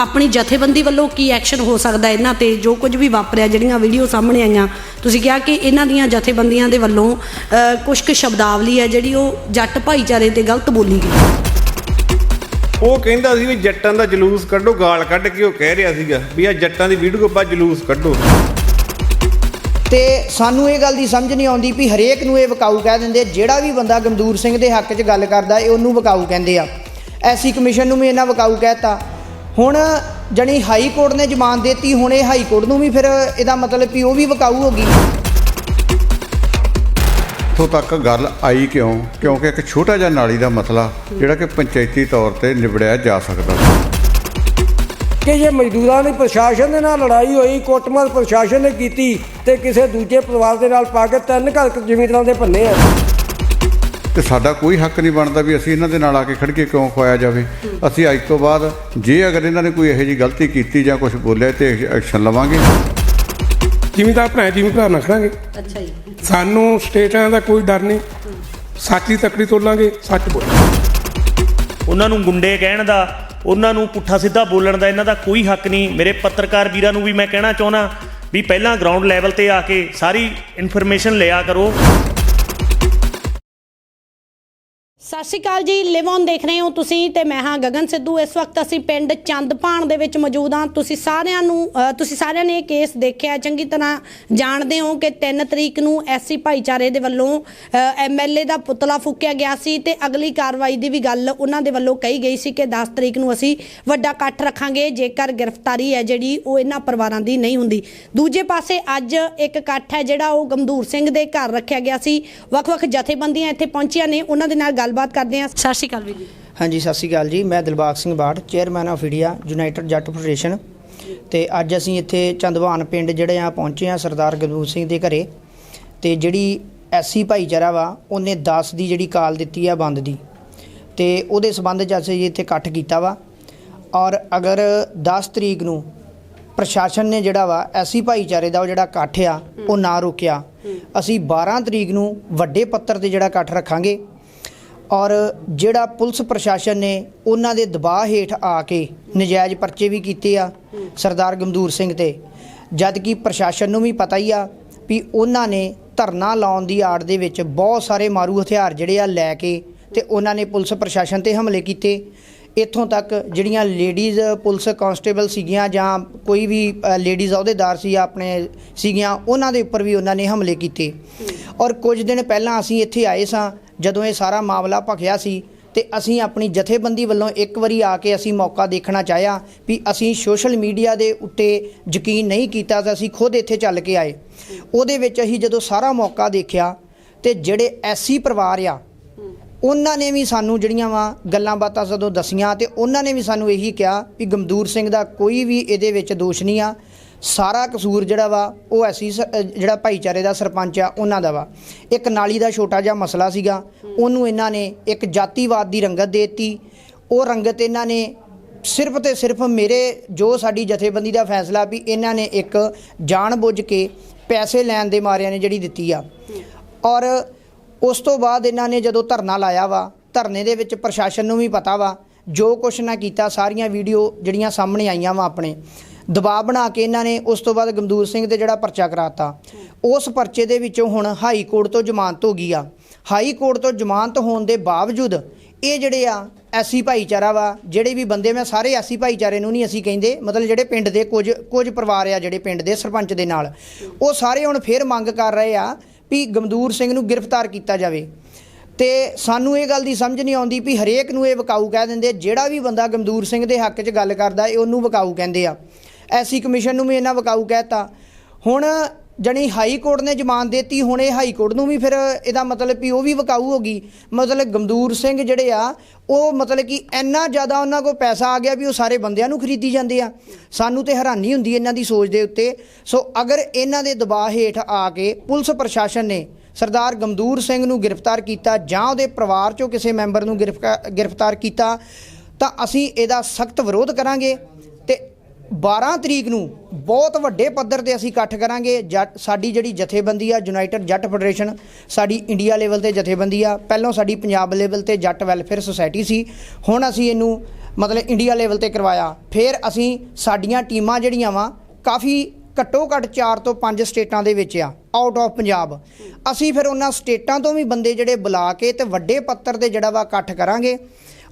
ਆਪਣੀ ਜਥੇਬੰਦੀ ਵੱਲੋਂ ਕੀ ਐਕਸ਼ਨ ਹੋ ਸਕਦਾ ਇਹਨਾਂ ਤੇ ਜੋ ਕੁਝ ਵੀ ਵਾਪਰਿਆ ਜਿਹੜੀਆਂ ਵੀਡੀਓ ਸਾਹਮਣੇ ਆਈਆਂ ਤੁਸੀਂ ਕਿਹਾ ਕਿ ਇਹਨਾਂ ਦੀਆਂ ਜਥੇਬੰਦੀਆਂ ਦੇ ਵੱਲੋਂ ਕੁਝ ਕੁ ਸ਼ਬਦਾਵਲੀ ਹੈ ਜਿਹੜੀ ਉਹ ਜੱਟ ਭਾਈਚਾਰੇ ਤੇ ਗਲਤ ਬੋਲੀ ਗਈ। ਉਹ ਕਹਿੰਦਾ ਸੀ ਵੀ ਜੱਟਾਂ ਦਾ ਜਲੂਸ ਕੱਢੋ ਗਾਲ ਕੱਢ ਕੇ ਉਹ ਕਹਿ ਰਿਹਾ ਸੀਗਾ ਵੀ ਆ ਜੱਟਾਂ ਦੀ ਵੀਡੀਓ ਪਾ ਜਲੂਸ ਕੱਢੋ। ਤੇ ਸਾਨੂੰ ਇਹ ਗੱਲ ਦੀ ਸਮਝ ਨਹੀਂ ਆਉਂਦੀ ਵੀ ਹਰੇਕ ਨੂੰ ਇਹ ਵਿਕਾਊ ਕਹਿ ਦਿੰਦੇ ਜਿਹੜਾ ਵੀ ਬੰਦਾ ਗਮਦੂਰ ਸਿੰਘ ਦੇ ਹੱਕ 'ਚ ਗੱਲ ਕਰਦਾ ਇਹ ਉਹਨੂੰ ਵਿਕਾਊ ਕਹਿੰਦੇ ਆ। ਐਸੀ ਕਮਿਸ਼ਨ ਨੂੰ ਵੀ ਇਹਨਾਂ ਵਿਕਾਊ ਕਹਿਤਾ ਹੁਣ ਜਣੀ ਹਾਈ ਕੋਰਟ ਨੇ ਜ਼ਮਾਨਤ ਦਿੱਤੀ ਹੁਣ ਇਹ ਹਾਈ ਕੋਰਟ ਨੂੰ ਵੀ ਫਿਰ ਇਹਦਾ ਮਤਲਬ ਵੀ ਉਹ ਵੀ ਵਿਕਾਊ ਹੋ ਗਈ। ਇੱਥੋਂ ਤੱਕ ਗੱਲ ਆਈ ਕਿਉਂ? ਕਿਉਂਕਿ ਇੱਕ ਛੋਟਾ ਜਿਹਾ ਨਾਲੀ ਦਾ ਮਸਲਾ ਜਿਹੜਾ ਕਿ ਪੰਚਾਇਤੀ ਤੌਰ ਤੇ ਨਿਬੜਿਆ ਜਾ ਸਕਦਾ। ਸੀ ਕਿ ਜੇ ਮਜ਼ਦੂਰਾਂ ਦੀ ਪ੍ਰਸ਼ਾਸਨ ਦੇ ਨਾਲ ਲੜਾਈ ਹੋਈ ਕੁੱਟਮਾਰ ਪ੍ਰਸ਼ਾਸਨ ਨੇ ਕੀਤੀ ਤੇ ਕਿਸੇ ਦੂਜੇ ਪਰਿਵਾਰ ਦੇ ਨਾਲ ਪਾ ਕੇ ਤਿੰਨ ਘਰ ਜ਼ਮੀਨਾਂ ਦੇ ਭੰਨੇ ਆ। ਤੇ ਸਾਡਾ ਕੋਈ ਹੱਕ ਨਹੀਂ ਬਣਦਾ ਵੀ ਅਸੀਂ ਇਹਨਾਂ ਦੇ ਨਾਲ ਆ ਕੇ ਖੜ ਕੇ ਕਿਉਂ ਖਵਾਇਆ ਜਾਵੇ। ਅਸੀਂ ਅੱਜ ਤੋਂ ਬਾਅਦ ਜੇ ਅਗਰ ਇਹਨਾਂ ਨੇ ਕੋਈ ਇਹੋ ਜਿਹੀ ਗਲਤੀ ਕੀਤੀ ਜਾਂ ਕੁਝ ਬੋਲਿਆ ਤੇ ਐਕਸ਼ਨ ਲਵਾਂਗੇ। ਜ਼ਿਮੀਦਾਰ ਭਰਾ ਜ਼ਿਮੀਦਾਰ ਨਾ ਖੜਾਂਗੇ। ਅੱਛਾ ਜੀ। ਸਾਨੂੰ ਸਟੇਟਾਂ ਦਾ ਕੋਈ ਡਰ ਨਹੀਂ। ਸੱਚ ਦੀ ਤਕੜੀ ਤੋਲਾਂਗੇ ਸੱਚ ਬੋਲਾਂਗੇ। ਉਹਨਾਂ ਨੂੰ ਗੁੰਡੇ ਕਹਿਣ ਦਾ ਉਹਨਾਂ ਨੂੰ ਪੁੱਠਾ ਸਿੱਧਾ ਬੋਲਣ ਦਾ ਇਹਨਾਂ ਦਾ ਕੋਈ ਹੱਕ ਨਹੀਂ। ਮੇਰੇ ਪੱਤਰਕਾਰ ਵੀਰਾਂ ਨੂੰ ਵੀ ਮੈਂ ਕਹਿਣਾ ਚਾਹੁੰਦਾ ਵੀ ਪਹਿਲਾਂ ਗਰਾਊਂਡ ਲੈਵਲ ਤੇ ਆ ਕੇ ਸਾਰੀ ਇਨਫੋਰਮੇਸ਼ਨ ਲਿਆ ਕਰੋ। ਸਤਿ ਸ਼੍ਰੀ ਅਕਾਲ ਜੀ ਲਿਵ ਔਨ ਦੇਖ ਰਹੇ ਹੋ ਤੁਸੀਂ ਤੇ ਮੈਂ ਹਾਂ ਗਗਨ ਸਿੱਧੂ। ਇਸ ਵਕਤ ਅਸੀਂ ਪਿੰਡ ਚੰਦਪਾਣ ਦੇ ਵਿੱਚ ਮੌਜੂਦ ਹਾਂ। ਤੁਸੀਂ ਸਾਰਿਆਂ ਨੂੰ ਅ, ਤੁਸੀਂ ਸਾਰਿਆਂ ਨੇ ਇਹ ਕੇਸ ਦੇਖਿਆ ਚੰਗੀ ਤਰ੍ਹਾਂ ਜਾਣਦੇ ਹੋ ਕਿ 3 ਤਰੀਕ ਨੂੰ ਐਸਸੀ ਭਾਈਚਾਰੇ ਦੇ ਵੱਲੋਂ ਐਮਐਲਏ ਦਾ ਪੁਤਲਾ ਫੂਕਿਆ ਗਿਆ ਸੀ ਤੇ ਅਗਲੀ ਕਾਰਵਾਈ ਦੀ ਵੀ ਗੱਲ ਉਹਨਾਂ ਦੇ ਵੱਲੋਂ ਕਹੀ ਗਈ ਸੀ ਕਿ 10 ਤਰੀਕ ਨੂੰ ਅਸੀਂ ਵੱਡਾ ਇਕੱਠ ਰੱਖਾਂਗੇ ਜੇਕਰ ਗ੍ਰਿਫਤਾਰੀ ਹੈ ਜਿਹੜੀ ਉਹ ਇਹਨਾਂ ਪਰਿਵਾਰਾਂ ਦੀ ਨਹੀਂ ਹੁੰਦੀ। ਦੂਜੇ ਪਾਸੇ ਅੱਜ ਇੱਕ ਇਕੱਠ ਹੈ ਜਿਹੜਾ ਉਹ ਗਮਦੂਰ ਸਿੰਘ ਦੇ ਘਰ ਰੱਖਿਆ ਗਿਆ ਸੀ। ਵੱਖ-ਵੱਖ ਜਥੇਬੰਦੀਆਂ ਇੱਥੇ ਪਹੁੰਚੀਆਂ ਨੇ ਉਹਨਾਂ ਦੇ ਨਾਲ ਗੱਲਬਾਤ ਕਰਦੇ ਹਾਂ। ਸਤਿ ਸ਼੍ਰੀ ਅਕਾਲ ਵੀਰ ਜੀ। ਹਾਂਜੀ ਸਤਿ ਸ਼੍ਰੀ ਅਕਾਲ ਜੀ। ਮੈਂ Dilbagh Singh Barh chairman of India United Jatt federation. ਤੇ ਅੱਜ ਅਸੀਂ ਇੱਥੇ ਚੰਦਵਾਨ ਪਿੰਡ ਜਿਹੜੇ ਆ ਪਹੁੰਚੇ ਆ ਸਰਦਾਰ ਗਦੂਰ ਸਿੰਘ ਦੇ ਘਰੇ। ਤੇ ਜਿਹੜੀ ਐਸਸੀ ਭਾਈਚਾਰਾ ਵਾ ਉਹਨੇ 10 ਦੀ ਜਿਹੜੀ ਕਾਲ ਦਿੱਤੀ ਆ ਬੰਦ ਦੀ। ਤੇ ਉਹਦੇ ਸਬੰਧ ਚ ਅਸੀਂ ਇੱਥੇ ਇਕੱਠ ਕੀਤਾ ਵਾ। ਔਰ ਅਗਰ 10 ਤਰੀਕ ਨੂੰ ਪ੍ਰਸ਼ਾਸਨ ਨੇ ਜਿਹੜਾ ਵਾ ਐਸੀ ਭਾਈਚਾਰੇ ਦਾ ਉਹ ਜਿਹੜਾ ਇਕੱਠ ਆ ਉਹ ਨਾ ਰੋਕਿਆ। ਅਸੀਂ 12 ਤਰੀਕ ਨੂੰ ਵੱਡੇ ਪੱਤਰ ਤੇ ਜਿਹੜਾ ਇਕੱਠ ਰੱਖਾਂਗੇ। ਔਰ ਜਿਹੜਾ ਪੁਲਿਸ ਪ੍ਰਸ਼ਾਸਨ ਨੇ ਉਹਨਾਂ ਦੇ ਦਬਾਅ ਹੇਠ ਆ ਕੇ ਨਜਾਇਜ਼ ਪਰਚੇ ਵੀ ਕੀਤੇ ਆ ਸਰਦਾਰ ਗਮਦੂਰ ਸਿੰਘ ਤੇ। ਜਦ ਕਿ ਪ੍ਰਸ਼ਾਸਨ ਨੂੰ ਵੀ ਪਤਾ ਹੀ ਆ ਵੀ ਉਹਨਾਂ ਨੇ ਧਰਨਾ ਲਾਉਣ ਦੀ ਆੜ ਦੇ ਵਿੱਚ ਬਹੁਤ ਸਾਰੇ ਮਾਰੂ ਹਥਿਆਰ ਜਿਹੜੇ ਆ ਲੈ ਕੇ ਤੇ ਉਹਨਾਂ ਨੇ ਪੁਲਿਸ ਪ੍ਰਸ਼ਾਸਨ ਤੇ ਹਮਲੇ ਕੀਤੇ। ਇੱਥੋਂ ਤੱਕ ਜਿਹੜੀਆਂ ਲੇਡੀਜ਼ ਪੁਲਿਸ ਕਾਂਸਟੇਬਲ ਸੀਗੀਆਂ ਜਾਂ ਕੋਈ ਵੀ ਲੇਡੀਜ਼ ਅਹੁਦੇਦਾਰ ਸੀ ਆਪਣੇ ਸੀਗੀਆਂ, ਉਹਨਾਂ ਦੇ ਉੱਪਰ ਵੀ ਉਹਨਾਂ ਨੇ ਹਮਲੇ ਕੀਤੇ। ਔਰ ਕੁਝ ਦਿਨ ਪਹਿਲਾਂ ਅਸੀਂ ਇੱਥੇ ਆਏ ਸਾਂ, ਜਦੋਂ ਇਹ ਸਾਰਾ ਮਾਮਲਾ ਭਖਿਆ ਸੀ ਤੇ ਅਸੀਂ ਆਪਣੀ ਜਥੇਬੰਦੀ ਵੱਲੋਂ ਇੱਕ ਵਾਰੀ ਆ ਕੇ ਅਸੀਂ ਮੌਕਾ ਦੇਖਣਾ ਚਾਹਿਆ ਵੀ ਅਸੀਂ ਸੋਸ਼ਲ ਮੀਡੀਆ ਦੇ ਉੱਤੇ ਯਕੀਨ ਨਹੀਂ ਕੀਤਾ ਤਾਂ ਅਸੀਂ ਖੁਦ ਇੱਥੇ ਚੱਲ ਕੇ ਆਏ। ਉਹਦੇ ਵਿੱਚ ਅਸੀਂ ਜਦੋਂ ਸਾਰਾ ਮੌਕਾ ਦੇਖਿਆ ਤੇ ਜਿਹੜੇ ਐਸੀ ਪਰਿਵਾਰ ਆ ਉਹਨਾਂ ਨੇ ਵੀ ਸਾਨੂੰ ਜਿਹੜੀਆਂ ਵਾ ਗੱਲਾਂ ਬਾਤਾਂ ਜਦੋਂ ਦਸੀਆਂ ਤੇ ਉਹਨਾਂ ਨੇ ਵੀ ਸਾਨੂੰ ਇਹੀ ਕਿਹਾ ਵੀ ਗਮਦੂਰ ਸਿੰਘ ਦਾ ਕੋਈ ਵੀ ਇਹਦੇ ਵਿੱਚ ਦੋਸ਼ ਨਹੀਂ ਆ। ਸਾਰਾ ਕਸੂਰ ਜਿਹੜਾ ਵਾ ਉਹ ਐਸੀ ਸ- ਜਿਹੜਾ ਭਾਈਚਾਰੇ ਦਾ ਸਰਪੰਚ ਆ, ਉਹਨਾਂ ਦਾ ਵਾ। ਇੱਕ ਨਾਲੀ ਦਾ ਛੋਟਾ ਜਿਹਾ ਮਸਲਾ ਸੀਗਾ, ਉਹਨੂੰ ਇਹਨਾਂ ਨੇ ਇੱਕ ਜਾਤੀਵਾਦ ਦੀ ਰੰਗਤ ਦੇਤੀ। ਉਹ ਰੰਗਤ ਇਹਨਾਂ ਨੇ ਸਿਰਫ ਤੇ ਸਿਰਫ ਮੇਰੇ, ਜੋ ਸਾਡੀ ਜਥੇਬੰਦੀ ਦਾ ਫੈਸਲਾ ਵੀ ਇਹਨਾਂ ਨੇ ਇੱਕ ਜਾਣ ਬੁੱਝ ਕੇ ਪੈਸੇ ਲੈਣ ਦੇ ਮਾਰਿਆਂ ਨੇ ਜਿਹੜੀ ਦਿੱਤੀ ਆ। ਔਰ ਉਸ ਤੋਂ ਬਾਅਦ ਇਹਨਾਂ ਨੇ ਜਦੋਂ ਧਰਨਾ ਲਾਇਆ ਵਾ, ਧਰਨੇ ਦੇ ਵਿੱਚ ਪ੍ਰਸ਼ਾਸਨ ਨੂੰ ਵੀ ਪਤਾ ਵਾ, ਜੋ ਕੁਛ ਨਾ ਕੀਤਾ, ਸਾਰੀਆਂ ਵੀਡੀਓ ਜਿਹੜੀਆਂ ਸਾਹਮਣੇ ਆਈਆਂ ਵਾ ਆਪਣੇ, ਦਬਾਅ ਬਣਾ ਕੇ ਇਹਨਾਂ ਨੇ ਉਸ ਤੋਂ ਬਾਅਦ ਗਮਦੂਰ ਸਿੰਘ ਤੇ ਜਿਹੜਾ ਪਰਚਾ ਕਰਾਤਾ। ਉਸ ਪਰਚੇ ਦੇ ਵਿੱਚੋਂ ਹੁਣ ਹਾਈ ਕੋਰਟ ਤੋਂ ਜ਼ਮਾਨਤ ਹੋ ਗਈ ਆ। ਹਾਈ ਕੋਰਟ ਤੋਂ ਜ਼ਮਾਨਤ ਹੋਣ ਦੇ ਬਾਵਜੂਦ ਇਹ ਜਿਹੜੇ ਆ ਐਸੀ ਭਾਈਚਾਰਾ ਵਾ, ਜਿਹੜੇ ਵੀ ਬੰਦੇ ਮੈਂ ਸਾਰੇ ਐਸੀ ਭਾਈਚਾਰੇ ਨੂੰ ਨਹੀਂ ਅਸੀਂ ਕਹਿੰਦੇ, ਮਤਲਬ ਜਿਹੜੇ ਪਿੰਡ ਦੇ ਕੁਝ ਕੁਝ ਪਰਿਵਾਰ ਆ ਜਿਹੜੇ ਪਿੰਡ ਦੇ ਸਰਪੰਚ ਦੇ ਨਾਲ, ਉਹ ਸਾਰੇ ਹੁਣ ਫੇਰ ਮੰਗ ਕਰ ਰਹੇ ਆ ਵੀ ਗਮਦੂਰ ਸਿੰਘ ਨੂੰ ਗ੍ਰਿਫਤਾਰ ਕੀਤਾ ਜਾਵੇ। ਤੇ ਸਾਨੂੰ ਇਹ ਗੱਲ ਦੀ ਸਮਝ ਨਹੀਂ ਆਉਂਦੀ ਵੀ ਹਰੇਕ ਨੂੰ ਇਹ ਵਿਕਾਊ ਕਹਿ ਦਿੰਦੇ, ਜਿਹੜਾ ਵੀ ਬੰਦਾ ਗਮਦੂਰ ਸਿੰਘ ਦੇ ਹੱਕ 'ਚ ਗੱਲ ਕਰਦਾ ਏ ਉਹਨੂੰ ਵਕਾਊ ਕਹਿੰਦੇ ਆ। ਐਸੀ ਕਮਿਸ਼ਨ ਨੂੰ ਵੀ ਇਹਨਾਂ ਵਿਕਾਊ ਕਹਿਤਾ ਹੁਣ ਜਣੀ ਹਾਈ ਕੋਰਟ ਨੇ ਜਮਾਨ ਦਿੱਤੀ, ਹੁਣ ਇਹ ਹਾਈ ਕੋਰਟ ਨੂੰ ਵੀ ਫਿਰ ਇਹਦਾ ਮਤਲਬ ਵੀ ਉਹ ਵੀ ਵਿਕਾਊ ਹੋ ਗਈ। ਮਤਲਬ ਗਮਦੂਰ ਸਿੰਘ ਜਿਹੜੇ ਆ, ਉਹ ਮਤਲਬ ਕਿ ਇੰਨਾ ਜ਼ਿਆਦਾ ਉਹਨਾਂ ਕੋਲ ਪੈਸਾ ਆ ਗਿਆ ਵੀ ਉਹ ਸਾਰੇ ਬੰਦਿਆਂ ਨੂੰ ਖਰੀਦੀ ਜਾਂਦੇ ਆ। ਸਾਨੂੰ ਤੇ ਹੈਰਾਨੀ ਹੁੰਦੀ ਇਹਨਾਂ ਦੀ ਸੋਚ ਦੇ ਉੱਤੇ। ਸੋ ਅਗਰ ਇਹਨਾਂ ਦੇ ਦਬਾਅ ਹੇਠ ਆ ਕੇ ਪੁਲਿਸ ਪ੍ਰਸ਼ਾਸਨ ਨੇ ਸਰਦਾਰ ਗਮਦੂਰ ਸਿੰਘ ਨੂੰ ਗ੍ਰਿਫਤਾਰ ਕੀਤਾ ਜਾਂ ਉਹਦੇ ਪਰਿਵਾਰ ਚੋਂ ਕਿਸੇ ਮੈਂਬਰ ਨੂੰ ਗ੍ਰਿਫਕਾ- ਗ੍ਰਿਫਤਾਰ ਕੀਤਾ, ਤਾਂ ਅਸੀਂ ਇਹਦਾ ਸਖਤ ਵਿਰੋਧ ਕਰਾਂਗੇ। 12 ਤਰੀਕ ਨੂੰ ਬਹੁਤ ਵੱਡੇ ਪੱਧਰ ਤੇ ਅਸੀਂ ਇਕੱਠ ਕਰਾਂਗੇ। ਜੱਟ, ਸਾਡੀ ਜਿਹੜੀ ਜਥੇਬੰਦੀ ਆ ਯੂਨਾਈਟਿਡ ਜੱਟ ਫੈਡਰੇਸ਼ਨ ਸਾਡੀ ਇੰਡੀਆ ਲੈਵਲ ਤੇ ਜਥੇਬੰਦੀ ਆ। ਪਹਿਲਾਂ ਸਾਡੀ ਪੰਜਾਬ ਲੈਵਲ ਤੇ ਜੱਟ ਵੈਲਫੇਅਰ ਸੁਸਾਇਟੀ ਸੀ। ਹੁਣ ਅਸੀਂ ਇਹਨੂੰ ਮਤਲਬ ਇੰਡੀਆ ਲੈਵਲ ਤੇ ਕਰਵਾਇਆ। ਫਿਰ ਅਸੀਂ ਸਾਡੀਆਂ ਟੀਮਾਂ ਜਿਹੜੀਆਂ ਵਾ, ਕਾਫੀ ਘੱਟੋ ਘੱਟ 4 ਤੋਂ 5 ਸਟੇਟਾਂ ਦੇ ਵਿੱਚ ਆ ਆਊਟ ਆਫ ਪੰਜਾਬ। ਅਸੀਂ ਫਿਰ ਉਹਨਾਂ ਸਟੇਟਾਂ ਤੋਂ ਵੀ ਬੰਦੇ ਜਿਹੜੇ ਬੁਲਾ ਕੇ ਤੇ ਵੱਡੇ ਪੱਤਰ ਤੇ ਜਿਹੜਾ ਵਾ ਇਕੱਠ ਕਰਾਂਗੇ।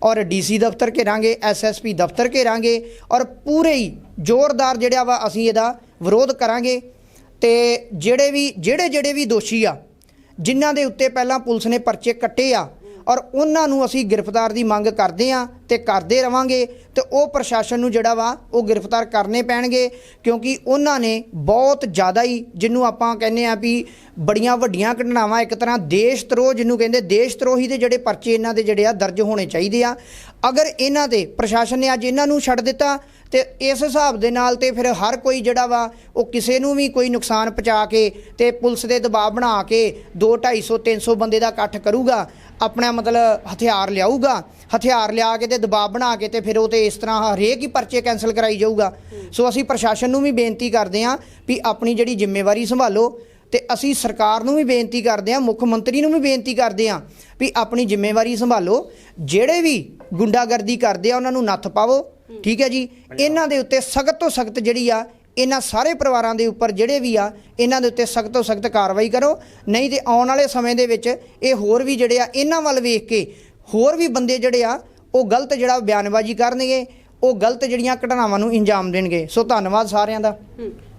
ਔਰ ਡੀਸੀ ਦਫ਼ਤਰ ਘੇਰਾਂਗੇ ਐਸਐਸਪੀ ਦਫ਼ਤਰ ਘੇਰਾਂਗੇ ਔਰ ਪੂਰੇ ਹੀ ਜ਼ੋਰਦਾਰ ਜਿਹੜਾ ਵਾ ਅਸੀਂ ਇਹਦਾ ਵਿਰੋਧ ਕਰਾਂਗੇ। ਤੇ ਜਿਹੜੇ ਵੀ ਜਿਹੜੇ ਜਿਹੜੇ ਵੀ ਦੋਸ਼ੀ ਆ, ਜਿਨ੍ਹਾਂ ਦੇ ਉੱਤੇ ਪਹਿਲਾਂ ਪੁਲਿਸ ਨੇ ਪਰਚੇ ਕੱਟੇ ਆ ਔਰ ਉਹਨਾਂ ਨੂੰ ਅਸੀਂ ਗ੍ਰਿਫਤਾਰ ਦੀ ਮੰਗ ਕਰਦੇ ਆ ਤੇ ਕਰਦੇ ਰਵਾਂਗੇ ਤੇ ਉਹ ਪ੍ਰਸ਼ਾਸਨ ਨੂੰ ਜਿਹੜਾ ਵਾ ਉਹ ਗ੍ਰਿਫਤਾਰ ਕਰਨੇ ਪੈਣਗੇ, ਕਿਉਂਕਿ ਉਹਨਾਂ ਨੇ ਬਹੁਤ ਜ਼ਿਆਦਾ ਹੀ ਜਿਹਨੂੰ ਆਪਾਂ ਕਹਿੰਦੇ ਆ ਵੀ ਬੜੀਆਂ ਵੱਡੀਆਂ ਘਟਨਾਵਾਂ, ਇੱਕ ਤਰ੍ਹਾਂ ਦੇਸ਼ ਤਰੋਹ ਜਿਹਨੂੰ ਕਹਿੰਦੇ ਦੇਸ਼ ਧਰੋਹੀ ਦੇ ਜਿਹੜੇ ਪਰਚੇ ਇਹਨਾਂ ਦੇ ਜਿਹੜੇ ਆ ਦਰਜ ਹੋਣੇ ਚਾਹੀਦੇ ਆ। ਅਗਰ ਇਹਨਾਂ ਦੇ ਪ੍ਰਸ਼ਾਸਨ ਨੇ ਅੱਜ ਇਹਨਾਂ ਨੂੰ ਛੱਡ ਦਿੱਤਾ ਤੇ ਇਸ ਹਿਸਾਬ ਦੇ ਨਾਲ ਤੇ ਫਿਰ ਹਰ ਕੋਈ ਜਿਹੜਾ ਵਾ, ਉਹ ਕਿਸੇ ਨੂੰ ਵੀ ਕੋਈ ਨੁਕਸਾਨ ਪਹੁੰਚਾ ਕੇ ਤੇ ਪੁਲਿਸ ਦੇ ਦਬਾਅ ਬਣਾ ਕੇ 2 250 300 ਬੰਦੇ ਦਾ ਇਕੱਠ ਕਰੂਗਾ, ਆਪਣਾ ਮਤਲਬ ਹਥਿਆਰ ਲਿਆਊਗਾ, ਹਥਿਆਰ ਲਿਆ ਕੇ ਤੇ ਦਬਾਅ ਬਣਾ ਕੇ ਤੇ ਫਿਰ ਉਹ ਤੇ ਇਸ ਤਰ੍ਹਾਂ ਹਰੇਕ ਹੀ ਪਰਚੇ ਕੈਨਸਲ ਕਰਾਈ ਜਾਊਗਾ। ਸੋ ਅਸੀਂ ਪ੍ਰਸ਼ਾਸਨ ਨੂੰ ਵੀ ਬੇਨਤੀ ਕਰਦੇ ਹਾਂ ਵੀ ਆਪਣੀ ਜਿਹੜੀ ਜ਼ਿੰਮੇਵਾਰੀ ਸੰਭਾਲੋ ਤੇ ਅਸੀਂ ਸਰਕਾਰ ਨੂੰ ਵੀ ਬੇਨਤੀ ਕਰਦੇ ਹਾਂ, ਮੁੱਖ ਮੰਤਰੀ ਨੂੰ ਵੀ ਬੇਨਤੀ ਕਰਦੇ ਹਾਂ ਵੀ ਆਪਣੀ ਜ਼ਿੰਮੇਵਾਰੀ ਸੰਭਾਲੋ, ਜਿਹੜੇ ਵੀ ਗੁੰਡਾਗਰਦੀ ਕਰਦੇ ਆ, ਉਹਨਾਂ ਨੂੰ ਨੱਥ ਪਾਵੋ। ਠੀਕ ਹੈ ਜੀ? ਇਹਨਾਂ ਦੇ ਉੱਤੇ ਸਖਤ ਤੋਂ ਸਖਤ ਜਿਹੜੀ ਆ, ਇਹਨਾਂ ਸਾਰੇ ਪਰਿਵਾਰਾਂ ਦੇ ਉੱਪਰ ਜਿਹੜੇ ਵੀ ਆ, ਇਹਨਾਂ ਦੇ ਉੱਤੇ ਸਖਤ ਤੋਂ ਸਖਤ ਕਾਰਵਾਈ ਕਰੋ। ਨਹੀਂ ਤੇ ਆਉਣ ਵਾਲੇ ਸਮੇਂ ਦੇ ਵਿੱਚ ਇਹ ਹੋਰ ਵੀ ਜਿਹੜੇ ਆ, ਇਹਨਾਂ ਵੱਲ ਵੇਖ ਕੇ ਹੋਰ ਵੀ ਬੰਦੇ ਜਿਹੜੇ ਆ, ਉਹ ਗਲਤ ਜਿਹੜਾ ਬਿਆਨਬਾਜ਼ੀ ਕਰਨਗੇ, ਉਹ ਗਲਤ ਜਿਹੜੀਆਂ ਘਟਨਾਵਾਂ ਨੂੰ ਇੰਜਾਮ ਦੇਣਗੇ। ਸੋ ਧੰਨਵਾਦ ਸਾਰਿਆਂ ਦਾ।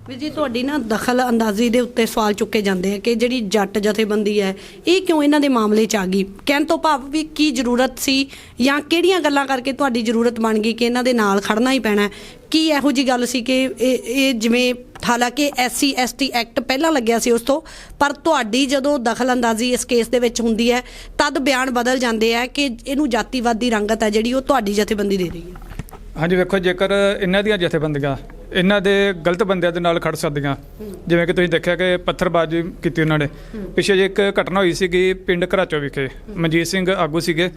ਵੀ ਜੀ ਤੁਹਾਡੀ ਨਾ ਦਖਲ ਅੰਦਾਜ਼ੀ ਦੇ ਉੱਤੇ ਸਵਾਲ ਚੁੱਕੇ ਜਾਂਦੇ ਆ ਕਿ ਜਿਹੜੀ ਜੱਟ ਜਥੇਬੰਦੀ ਹੈ, ਇਹ ਕਿਉਂ ਇਹਨਾਂ ਦੇ ਮਾਮਲੇ 'ਚ ਆ ਗਈ? ਕਹਿਣ ਤੋਂ ਭਾਵ ਵੀ ਕੀ ਜ਼ਰੂਰਤ ਸੀ ਜਾਂ ਕਿਹੜੀਆਂ ਗੱਲਾਂ ਕਰਕੇ ਤੁਹਾਡੀ ਜ਼ਰੂਰਤ ਬਣ ਗਈ ਕਿ ਇਹਨਾਂ ਦੇ ਨਾਲ ਖੜਨਾ ਹੀ ਪੈਣਾ ਕੀ ਇਹੋ ਜੀ ਗੱਲ ਸੀ ਕਿ ਇਹ ਇਹ ਜਿਵੇਂ ਹਾਲਾਂਕਿ ਐਸਸੀ, ਐਸਟੀ ਐਕਟ ਪਹਿਲਾਂ ਲੱਗਿਆ ਸੀ ਉਸ ਤੋਂ, ਪਰ ਤੁਹਾਡੀ ਜਦੋਂ ਦਖਲ ਅੰਦਾਜ਼ੀ ਇਸ ਕੇਸ ਦੇ ਵਿੱਚ ਹੁੰਦੀ ਹੈ, ਤਦ ਬਿਆਨ ਬਦਲ ਜਾਂਦੇ ਆ ਕਿ ਇਹਨੂੰ ਜਾਤੀਵਾਦੀ ਰੰਗਤ ਹੈ ਜਿਹੜੀ ਉਹ ਤੁਹਾਡੀ ਜਥੇਬੰਦੀ ਦੇ ਰਹੀ ਹੈ। ਹਾਂਜੀ, ਵੇਖੋ ਜੇਕਰ ਇਹਨਾਂ ਦੀਆਂ ਜਥੇਬੰਦੀਆਂ ਇਹਨਾਂ ਦੇ ਗਲਤ ਬੰਦਿਆਂ ਦੇ ਨਾਲ ਖੜ ਸਕਦੀਆਂ। ਜਿਵੇਂ ਕਿ ਤੁਸੀਂ ਦੇਖਿਆ ਕਿ ਪੱਥਰਬਾਜ਼ੀ ਕੀਤੀ ਉਹਨਾਂ ਨੇ। ਪਿੱਛੇ ਜੇ ਇੱਕ ਘਟਨਾ ਹੋਈ ਸੀਗੀ ਪਿੰਡ ਘਰਾਚੋ ਵਿਖੇ। ਮਨਜੀਤ ਸਿੰਘ ਆਗੂ ਸੀਗੇ।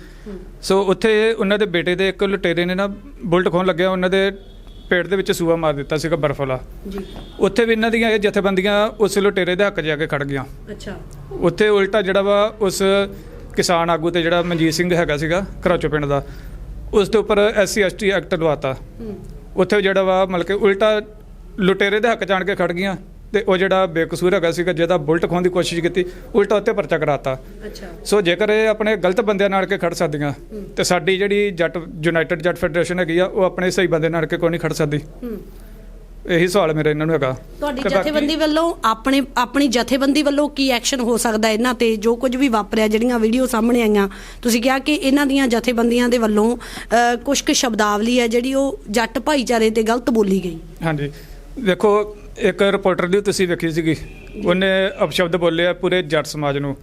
ਸੋ ਉੱਥੇ ਉਹਨਾਂ ਦੇ ਬੇਟੇ ਦੇ ਇੱਕ ਲੁਟੇਰੇ ਨੇ ਨਾ ਬੁਲਟ ਖੋਣ ਲੱਗਿਆ। ਉਹਨਾਂ ਦੇ ਪੇਟ ਦੇ ਵਿੱਚ ਸੂਆ ਮਾਰ ਦਿੱਤਾ ਸੀਗਾ ਬਰਫ ਵਾਲਾ। ਜੀ। ਉੱਥੇ ਵੀ ਇਹਨਾਂ ਦੀਆਂ ਇਹ ਜਥੇਬੰਦੀਆਂ ਉਸ ਲੁਟੇਰੇ ਦੇ ਹੱਕ ਜਾ ਕੇ ਖੜ ਗਈਆਂ। ਅੱਛਾ। ਉੱਥੇ ਉਲਟਾ ਜਿਹੜਾ ਵਾ ਉਸ ਕਿਸਾਨ ਆਗੂ ਤੇ ਜਿਹੜਾ ਮਨਜੀਤ ਸਿੰਘ ਹੈਗਾ ਸੀਗਾ ਘਰਾਚੋ ਪਿੰਡ ਦਾ ਉਸ ਦੇ ਉੱਪਰ ਐਸਸੀ ਐਸਟੀ ਐਕਟ ਲਵਾਤਾ। ਉੱਥੇ ਜਿਹੜਾ ਵਾ ਮਤਲਬ ਕਿ ਉਲਟਾ ਲੁਟੇਰੇ ਦੇ ਹੱਕ ਜਾਣ ਕੇ ਖੜ ਗਈਆਂ ਤੇ ਉਹ ਜਿਹੜਾ ਬੇਕਸੂਰ ਹੈਗਾ ਸੀਗਾ ਜਿਹਦਾ ਬੁਲਟ ਖੋਣ ਦੀ ਕੋਸ਼ਿਸ਼ ਕੀਤੀ ਉਲਟਾ ਉੱਤੇ ਪਰਚਾ ਕਰਾਤਾ। ਅੱਛਾ। ਸੋ ਜੇਕਰ ਇਹ ਆਪਣੇ ਗਲਤ ਬੰਦਿਆਂ ਨਾਲ ਕੇ ਖੜ ਸਕਦੀਆਂ ਤੇ ਸਾਡੀ ਜਿਹੜੀ ਜੱਟ ਯੂਨਾਈਟਿਡ ਜੱਟ ਫੈਡਰੇਸ਼ਨ ਹੈਗੀ ਆ ਉਹ ਆਪਣੇ ਸਹੀ ਬੰਦੇ ਨਾਲ ਕੇ ਕੋਈ ਨਹੀਂ ਖੜ ਸਕਦੀ। ਇਹੀ ਸਵਾਲ ਮੇਰਾ ਇਹਨਾਂ ਨੂੰ ਹੈਗਾ। ਤੁਹਾਡੀ ਤੇ ਬਾਕੀ- ਜਥੇਬੰਦੀ ਵੱਲੋਂ ਆਪਣੇ ਆਪਣੀ ਜਥੇਬੰਦੀ ਵੱਲੋਂ ਕੀ ਐਕਸ਼ਨ ਹੋ ਸਕਦਾ ਇਹਨਾਂ ਤੇ ਜੋ ਕੁਝ ਵੀ ਵਾਪਰਿਆ ਜਿਹੜੀਆਂ ਵੀਡੀਓ ਸਾਹਮਣੇ ਆਈਆਂ ਤੁਸੀਂ ਕਿਹਾ ਕਿ ਇਹਨਾਂ ਦੀਆਂ ਜਥੇਬੰਦੀਆਂ ਦੇ ਵੱਲੋਂ ਅ, ਕੁਝ ਕੁ ਸ਼ਬਦਾਵਲੀ ਹੈ ਜਿਹੜੀ ਉਹ ਜੱਟ ਭਾਈਚਾਰੇ ਤੇ ਗਲਤ ਬੋਲੀ ਗਈ। ਹਾਂਜੀ। ਦੇਖੋ ਇੱਕ ਰਿਪੋਰਟਰ ਦੀ ਤੁਸੀਂ ਵੇਖੀ ਸੀਗੀ। ਉਹਨੇ ਅਪਸ਼ਬਦ ਬੋਲੇ ਆ ਪੂਰੇ ਜੱਟ ਸਮਾਜ ਨੂੰ।